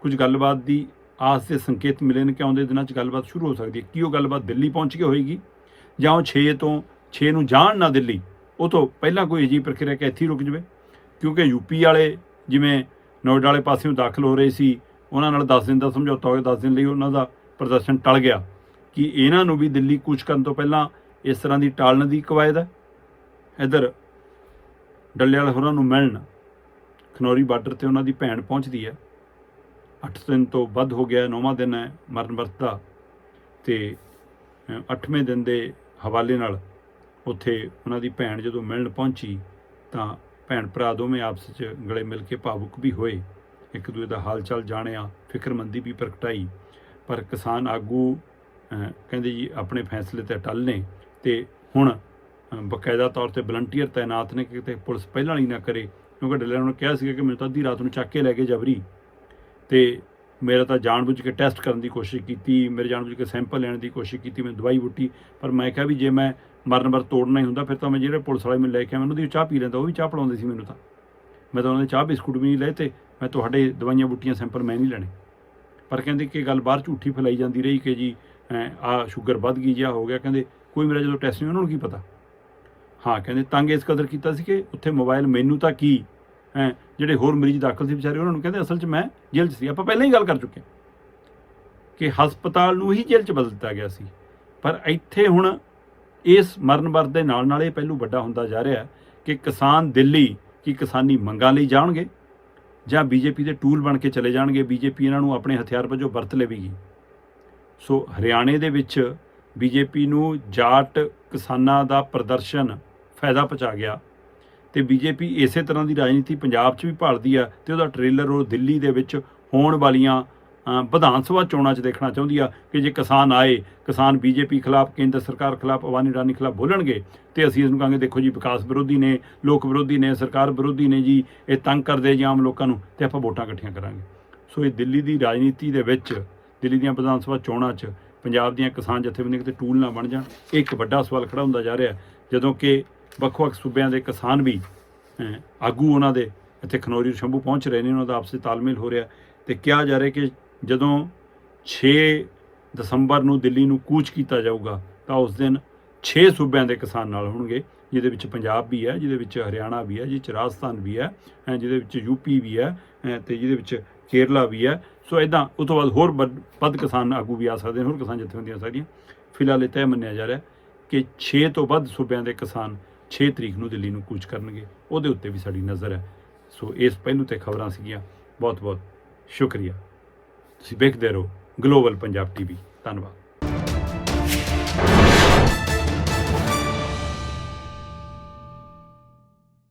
ਕੁਝ ਗੱਲਬਾਤ ਦੀ ਆਸ ਦੇ ਸੰਕੇਤ ਮਿਲੇ ਨੇ ਕਿ ਆਉਂਦੇ ਦਿਨਾਂ 'ਚ ਗੱਲਬਾਤ ਸ਼ੁਰੂ ਹੋ ਸਕਦੀ ਹੈ। ਕੀ ਉਹ ਗੱਲਬਾਤ ਦਿੱਲੀ ਪਹੁੰਚ ਕੇ ਹੋਏਗੀ ਜਾਂ ਉਹ 6 ਤੋਂ 6 ਨੂੰ ਜਾਣ ਨਾ ਦਿੱਲੀ? ਉਹ ਤੋਂ ਪਹਿਲਾਂ ਕੋਈ ਅਜੀਬ ਪ੍ਰਕਿਰਿਆ ਕਿ ਇੱਥੇ ਹੀ ਰੁਕ ਜਾਵੇ? ਕਿਉਂਕਿ ਯੂਪੀ ਵਾਲੇ ਜਿਵੇਂ ਨੋਇਡਾ ਵਾਲੇ ਪਾਸਿਓਂ ਦਾਖਲ ਹੋ ਰਹੇ ਸੀ, ਉਹਨਾਂ ਨਾਲ 10 ਦਿਨ ਦਾ ਸਮਝੌਤਾ ਹੋਇਆ 10 ਦਿਨ ਲਈ ਉਹਨਾਂ ਦਾ ਪ੍ਰਦਰਸ਼ਨ ਟਲ ਗਿਆ। ਕਿ ਇਹਨਾਂ ਨੂੰ ਵੀ ਦਿੱਲੀ ਕੂਚ ਕਰਨ ਤੋਂ ਪਹਿਲਾਂ ਇਸ ਤਰ੍ਹਾਂ ਦੀ ਟਾਲਣ ਦੀ ਕਵਾਇਦ ਹੈ। ਇਧਰ ਡੱਲੇਵਾਲ ਹੋਰਾਂ ਨੂੰ ਮਿਲਣ, ਖਨੌਰੀ ਬਾਰਡਰ ਤੇ ਉਹਨਾਂ ਦੀ ਭੈਣ ਪਹੁੰਚਦੀ ਹੈ। 8 ਦਿਨ ਤੋਂ ਵੱਧ ਹੋ ਗਿਆ 9ਵਾਂ ਦਿਨ ਹੈ ਮਰਨ ਵਰਤ ਦਾ ਤੇ 8ਵੇਂ ਦਿਨ ਦੇ ਹਵਾਲੇ ਨਾਲ ਉੱਥੇ ਉਹਨਾਂ ਦੀ ਭੈਣ ਜਦੋਂ ਮਿਲਣ ਪਹੁੰਚੀ ਤਾਂ ਭੈਣ ਭਰਾ ਦੋਵੇਂ ਆਪਸ 'ਚ ਗਲੇ ਮਿਲ ਕੇ ਭਾਵੁਕ ਵੀ ਹੋਏ। ਇੱਕ ਦੂਜੇ ਦਾ ਹਾਲ ਚਾਲ ਜਾਣਿਆ, ਫਿਕਰਮੰਦੀ ਵੀ ਪ੍ਰਗਟਾਈ। ਪਰ ਕਿਸਾਨ ਆਗੂ ਕਹਿੰਦੇ ਜੀ, ਆਪਣੇ ਫੈਸਲੇ ਤੇ ਅਟਲ ਨੇ। ਤੇ ਹੁਣ ਅਹ, ਬਕਾਇਦਾ ਤੌਰ ਤੇ ਵਲੰਟੀਅਰ ਤਾਇਨਾਤ ਨੇ ਕਿਤੇ ਪੁਲਿਸ ਪਹਿਲਾਂ ਹੀ ਨਾ ਕਰੇ ਕਿਉਂਕਿ ਡਿਲਰ ਨੇ ਕਿਹਾ ਸੀਗਾ ਕਿ ਮੈਨੂੰ ਤਾਂ ਅੱਧੀ ਰਾਤ ਨੂੰ ਚੱਕ ਕੇ ਲੈ ਕੇ ਜਬਰੀ ਤੇ ਮੇਰਾ ਤਾਂ ਜਾਣਬੁੱਝ ਕੇ ਟੈਸਟ ਕਰਨ ਦੀ ਕੋਸ਼ਿਸ਼ ਕੀਤੀ ਮੇਰੇ ਜਾਣਬੁੱਝ ਕੇ ਸੈਂਪਲ ਲੈਣ ਦੀ ਕੋਸ਼ਿਸ਼ ਕੀਤੀ ਮੈਂ ਦਵਾਈ ਬੁੱਟੀ ਪਰ ਮੈਂ ਕਿਹਾ ਵੀ ਜੇ ਮੈਂ ਮਰਨ ਵਰ ਤੋੜਨਾ ਹੀ ਹੁੰਦਾ ਫਿਰ ਤਾਂ ਮੈਂ ਜਿਹੜੇ ਪੁਲਿਸ ਵਾਲੇ ਮੈਨੂੰ ਲੈ ਕੇ ਆਏ ਮੈਨੂੰ ਦੀ ਚਾਹ ਪੀ ਲੈਂਦਾ ਉਹ ਵੀ ਚਾਹ ਪੜਾਉਂਦੇ ਸੀ ਮੈਨੂੰ ਤਾਂ। ਮੈਂ ਤਾਂ ਉਹਨਾਂ ਦੇ ਚਾਹ ਬਿਸਕੁਟ ਵੀ ਨਹੀਂ ਲਏ ਤੇ ਮੈਂ ਤੁਹਾਡੇ ਦਵਾਈਆਂ ਬੁੱਟੀਆਂ ਸੈਂਪਲ ਮੈਂ ਨਹੀਂ ਲੈਣੇ। ਪਰ ਕਹਿੰਦੇ ਕਿ ਗੱਲ ਬਾਹਰ ਝੂਠੀ ਫੈਲਾਈ ਜਾਂਦੀ ਰਹੀ ਕਿ ਜੀ ਆ ਸ਼ੂਗਰ ਵੱਧ ਗਈ ਜਾਂ ਹੋ ਗਿਆ ਕਹਿੰਦੇ ਕੋਈ ਮੇਰਾ ਜਦੋਂ ਟੈਸਟ ਨਹੀਂ ਉਹਨਾਂ ਨੂੰ ਕੀ ਪਤਾ? ਹਾਂ, ਕਹਿੰਦੇ ਤੰਗ ਇਸ ਕਦਰ ਕੀਤਾ ਸੀ ਕਿ ਉੱਥੇ ਮੋਬਾਈਲ ਮੈਨੂੰ ਤਾਂ ਕੀ? ਹੈਂ, ਜਿਹੜੇ ਹੋਰ ਮਰੀਜ਼ ਦਾਖਲ ਸੀ ਵਿਚਾਰੇ, ਉਹਨਾਂ ਨੂੰ ਕਹਿੰਦੇ ਅਸਲ 'ਚ ਮੈਂ ਜੇਲ੍ਹ 'ਚ ਸੀ। ਆਪਾਂ ਪਹਿਲਾਂ ਹੀ ਗੱਲ ਕਰ ਚੁੱਕੇ ਕਿ ਹਸਪਤਾਲ ਨੂੰ ਹੀ ਜੇਲ੍ਹ 'ਚ ਬਦਲ ਦਿੱਤਾ ਗਿਆ ਸੀ। ਪਰ ਇੱਥੇ ਹੁਣ ਇਸ ਮਰਨ ਵਰ ਦੇ ਨਾਲ ਨਾਲ ਇਹ ਪਹਿਲੂ ਵੱਡਾ ਹੁੰਦਾ ਜਾ ਰਿਹਾ ਕਿ ਕਿਸਾਨ ਦਿੱਲੀ, ਕੀ ਕਿਸਾਨੀ ਮੰਗਾਂ ਲਈ ਜਾਣਗੇ ਜਾਂ ਬੀਜੇਪੀ ਦੇ ਟੂਲ ਬਣ ਕੇ ਚਲੇ ਜਾਣਗੇ। ਬੀਜੇਪੀ ਇਹਨਾਂ ਨੂੰ ਆਪਣੇ ਹਥਿਆਰ ਵਜੋਂ ਵਰਤ ਲਵੇਗੀ। ਸੋ ਹਰਿਆਣੇ ਦੇ ਵਿੱਚ ਬੀਜੇਪੀ ਨੂੰ ਜਾਟ ਕਿਸਾਨਾਂ ਦਾ ਪ੍ਰਦਰਸ਼ਨ ਫਾਇਦਾ ਪਹੁੰਚਾ ਗਿਆ ਤੇ ਬੀਜੇਪੀ ਇਸੇ ਤਰ੍ਹਾਂ ਦੀ ਰਾਜਨੀਤੀ ਪੰਜਾਬ 'ਚ ਵੀ ਭਾਲਦੀ ਆ ਤੇ ਉਹਦਾ ਟ੍ਰੇਲਰ ਉਹ ਦਿੱਲੀ ਦੇ ਵਿੱਚ ਹੋਣ ਵਾਲੀਆਂ ਵਿਧਾਨ ਸਭਾ ਚੋਣਾਂ 'ਚ ਦੇਖਣਾ ਚਾਹੁੰਦੀ ਆ ਕਿ ਜੇ ਕਿਸਾਨ ਆਏ, ਕਿਸਾਨ ਬੀਜੇਪੀ ਖਿਲਾਫ, ਕੇਂਦਰ ਸਰਕਾਰ ਖਿਲਾਫ ਅਵਾਨੀ ਰਾਨੀ ਖਿਲਾਫ ਬੋਲਣਗੇ ਤੇ ਅਸੀਂ ਇਸ ਨੂੰ ਕਹਾਂਗੇ, ਦੇਖੋ ਜੀ, ਵਿਕਾਸ ਵਿਰੋਧੀ ਨੇ, ਲੋਕ ਵਿਰੋਧੀ ਨੇ, ਸਰਕਾਰ ਵਿਰੋਧੀ ਨੇ ਜੀ, ਇਹ ਤੰਗ ਕਰਦੇ ਜੀ ਆਮ ਲੋਕਾਂ ਨੂੰ ਤੇ ਆਪਾਂ ਵੋਟਾਂ ਇਕੱਠੀਆਂ ਕਰਾਂਗੇ। ਸੋ ਇਹ ਦਿੱਲੀ ਦੀ ਰਾਜਨੀਤੀ ਦੇ ਵਿੱਚ, ਦਿੱਲੀ ਦੀਆਂ ਵਿਧਾਨ ਸਭਾ ਚੋਣਾਂ 'ਚ ਪੰਜਾਬ ਦੀਆਂ ਕਿਸਾਨ ਜਥੇਬੰਦੀਆਂ ਕਿਤੇ ਟੂਲ ਨਾ ਬਣ ਜਾਣ। ਇਹ ਇੱਕ ਵੱਡਾ ਸਵਾਲ ਖੜਾ ਹੁੰਦਾ ਜਾ ਰਿਹਾ ਜਦੋਂ ਕਿ ਵੱਖ-ਵੱਖ ਸੂਬਿਆਂ ਦੇ ਕਿਸਾਨ ਵੀ ਆਗੂ ਉਹਨਾਂ ਦੇ ਇੱਥੇ ਖਨੌਰੀ ਸ਼ੰਭੂ ਪਹੁੰਚ ਰਹੇ ਨੇ, ਉਹਨਾਂ ਦਾ ਆਪਸੀ ਤਾਲਮੇਲ ਹੋ ਰਿਹਾ ਤੇ ਕਿਹਾ ਜਾ ਰਿਹਾ ਕਿ ਜਦੋਂ 6 ਦਸੰਬਰ ਨੂੰ ਦਿੱਲੀ ਨੂੰ ਕੂਚ ਕੀਤਾ ਜਾਊਗਾ, ਤਾਂ ਉਸ ਦਿਨ 6 ਸੂਬਿਆਂ ਦੇ ਕਿਸਾਨ ਨਾਲ ਹੋਣਗੇ, ਜਿਹਦੇ ਵਿੱਚ ਪੰਜਾਬ ਵੀ ਹੈ, ਜਿਹਦੇ ਵਿੱਚ ਹਰਿਆਣਾ ਵੀ ਹੈ, ਜਿਹਦੇ ਵਿੱਚ ਰਾਜਸਥਾਨ ਵੀ ਹੈ ਜਿਹਦੇ ਵਿੱਚ ਯੂਪੀ ਵੀ ਹੈ, ਅਹ, ਤੇ ਜਿਹਦੇ ਵਿੱਚ ਕੇਰਲਾ ਵੀ ਹੈ। ਸੋ ਇਦਾਂ ਉਸ ਤੋਂ ਬਾਅਦ ਹੋਰ ਵੱਧ ਵੱਧ ਕਿਸਾਨ ਆਗੂ ਵੀ ਆ ਸਕਦੇ ਨੇ, ਹੋਰ ਕਿਸਾਨ ਜਥੇਬੰਦੀਆਂ ਸਾਰੀਆਂ ਫਿਲਹਾਲ ਇਹ ਤੈਅ ਮੰਨਿਆ ਜਾ ਰਿਹਾ ਕਿ 6 ਤੋਂ ਵੱਧ ਸੂਬਿਆਂ ਦੇ ਕਿਸਾਨ 6 ਤਰੀਕ ਨੂੰ ਦਿੱਲੀ ਨੂੰ ਕੂਚ ਕਰਨਗੇ। ਉਹਦੇ ਉੱਤੇ ਵੀ ਸਾਡੀ ਨਜ਼ਰ ਹੈ। ਸੋ ਇਸ ਪਹਿਲੂ ਤੇ ਖਬਰਾਂ ਸੀਗੀਆਂ। ਬਹੁਤ ਬਹੁਤ ਸ਼ੁਕਰੀਆ। ਤੁਸੀਂ ਵੇਖਦੇ ਰਹੋ। ਗਲੋਬਲ ਪੰਜਾਬ ਟੀਵੀ ਧੰਨਵਾਦ।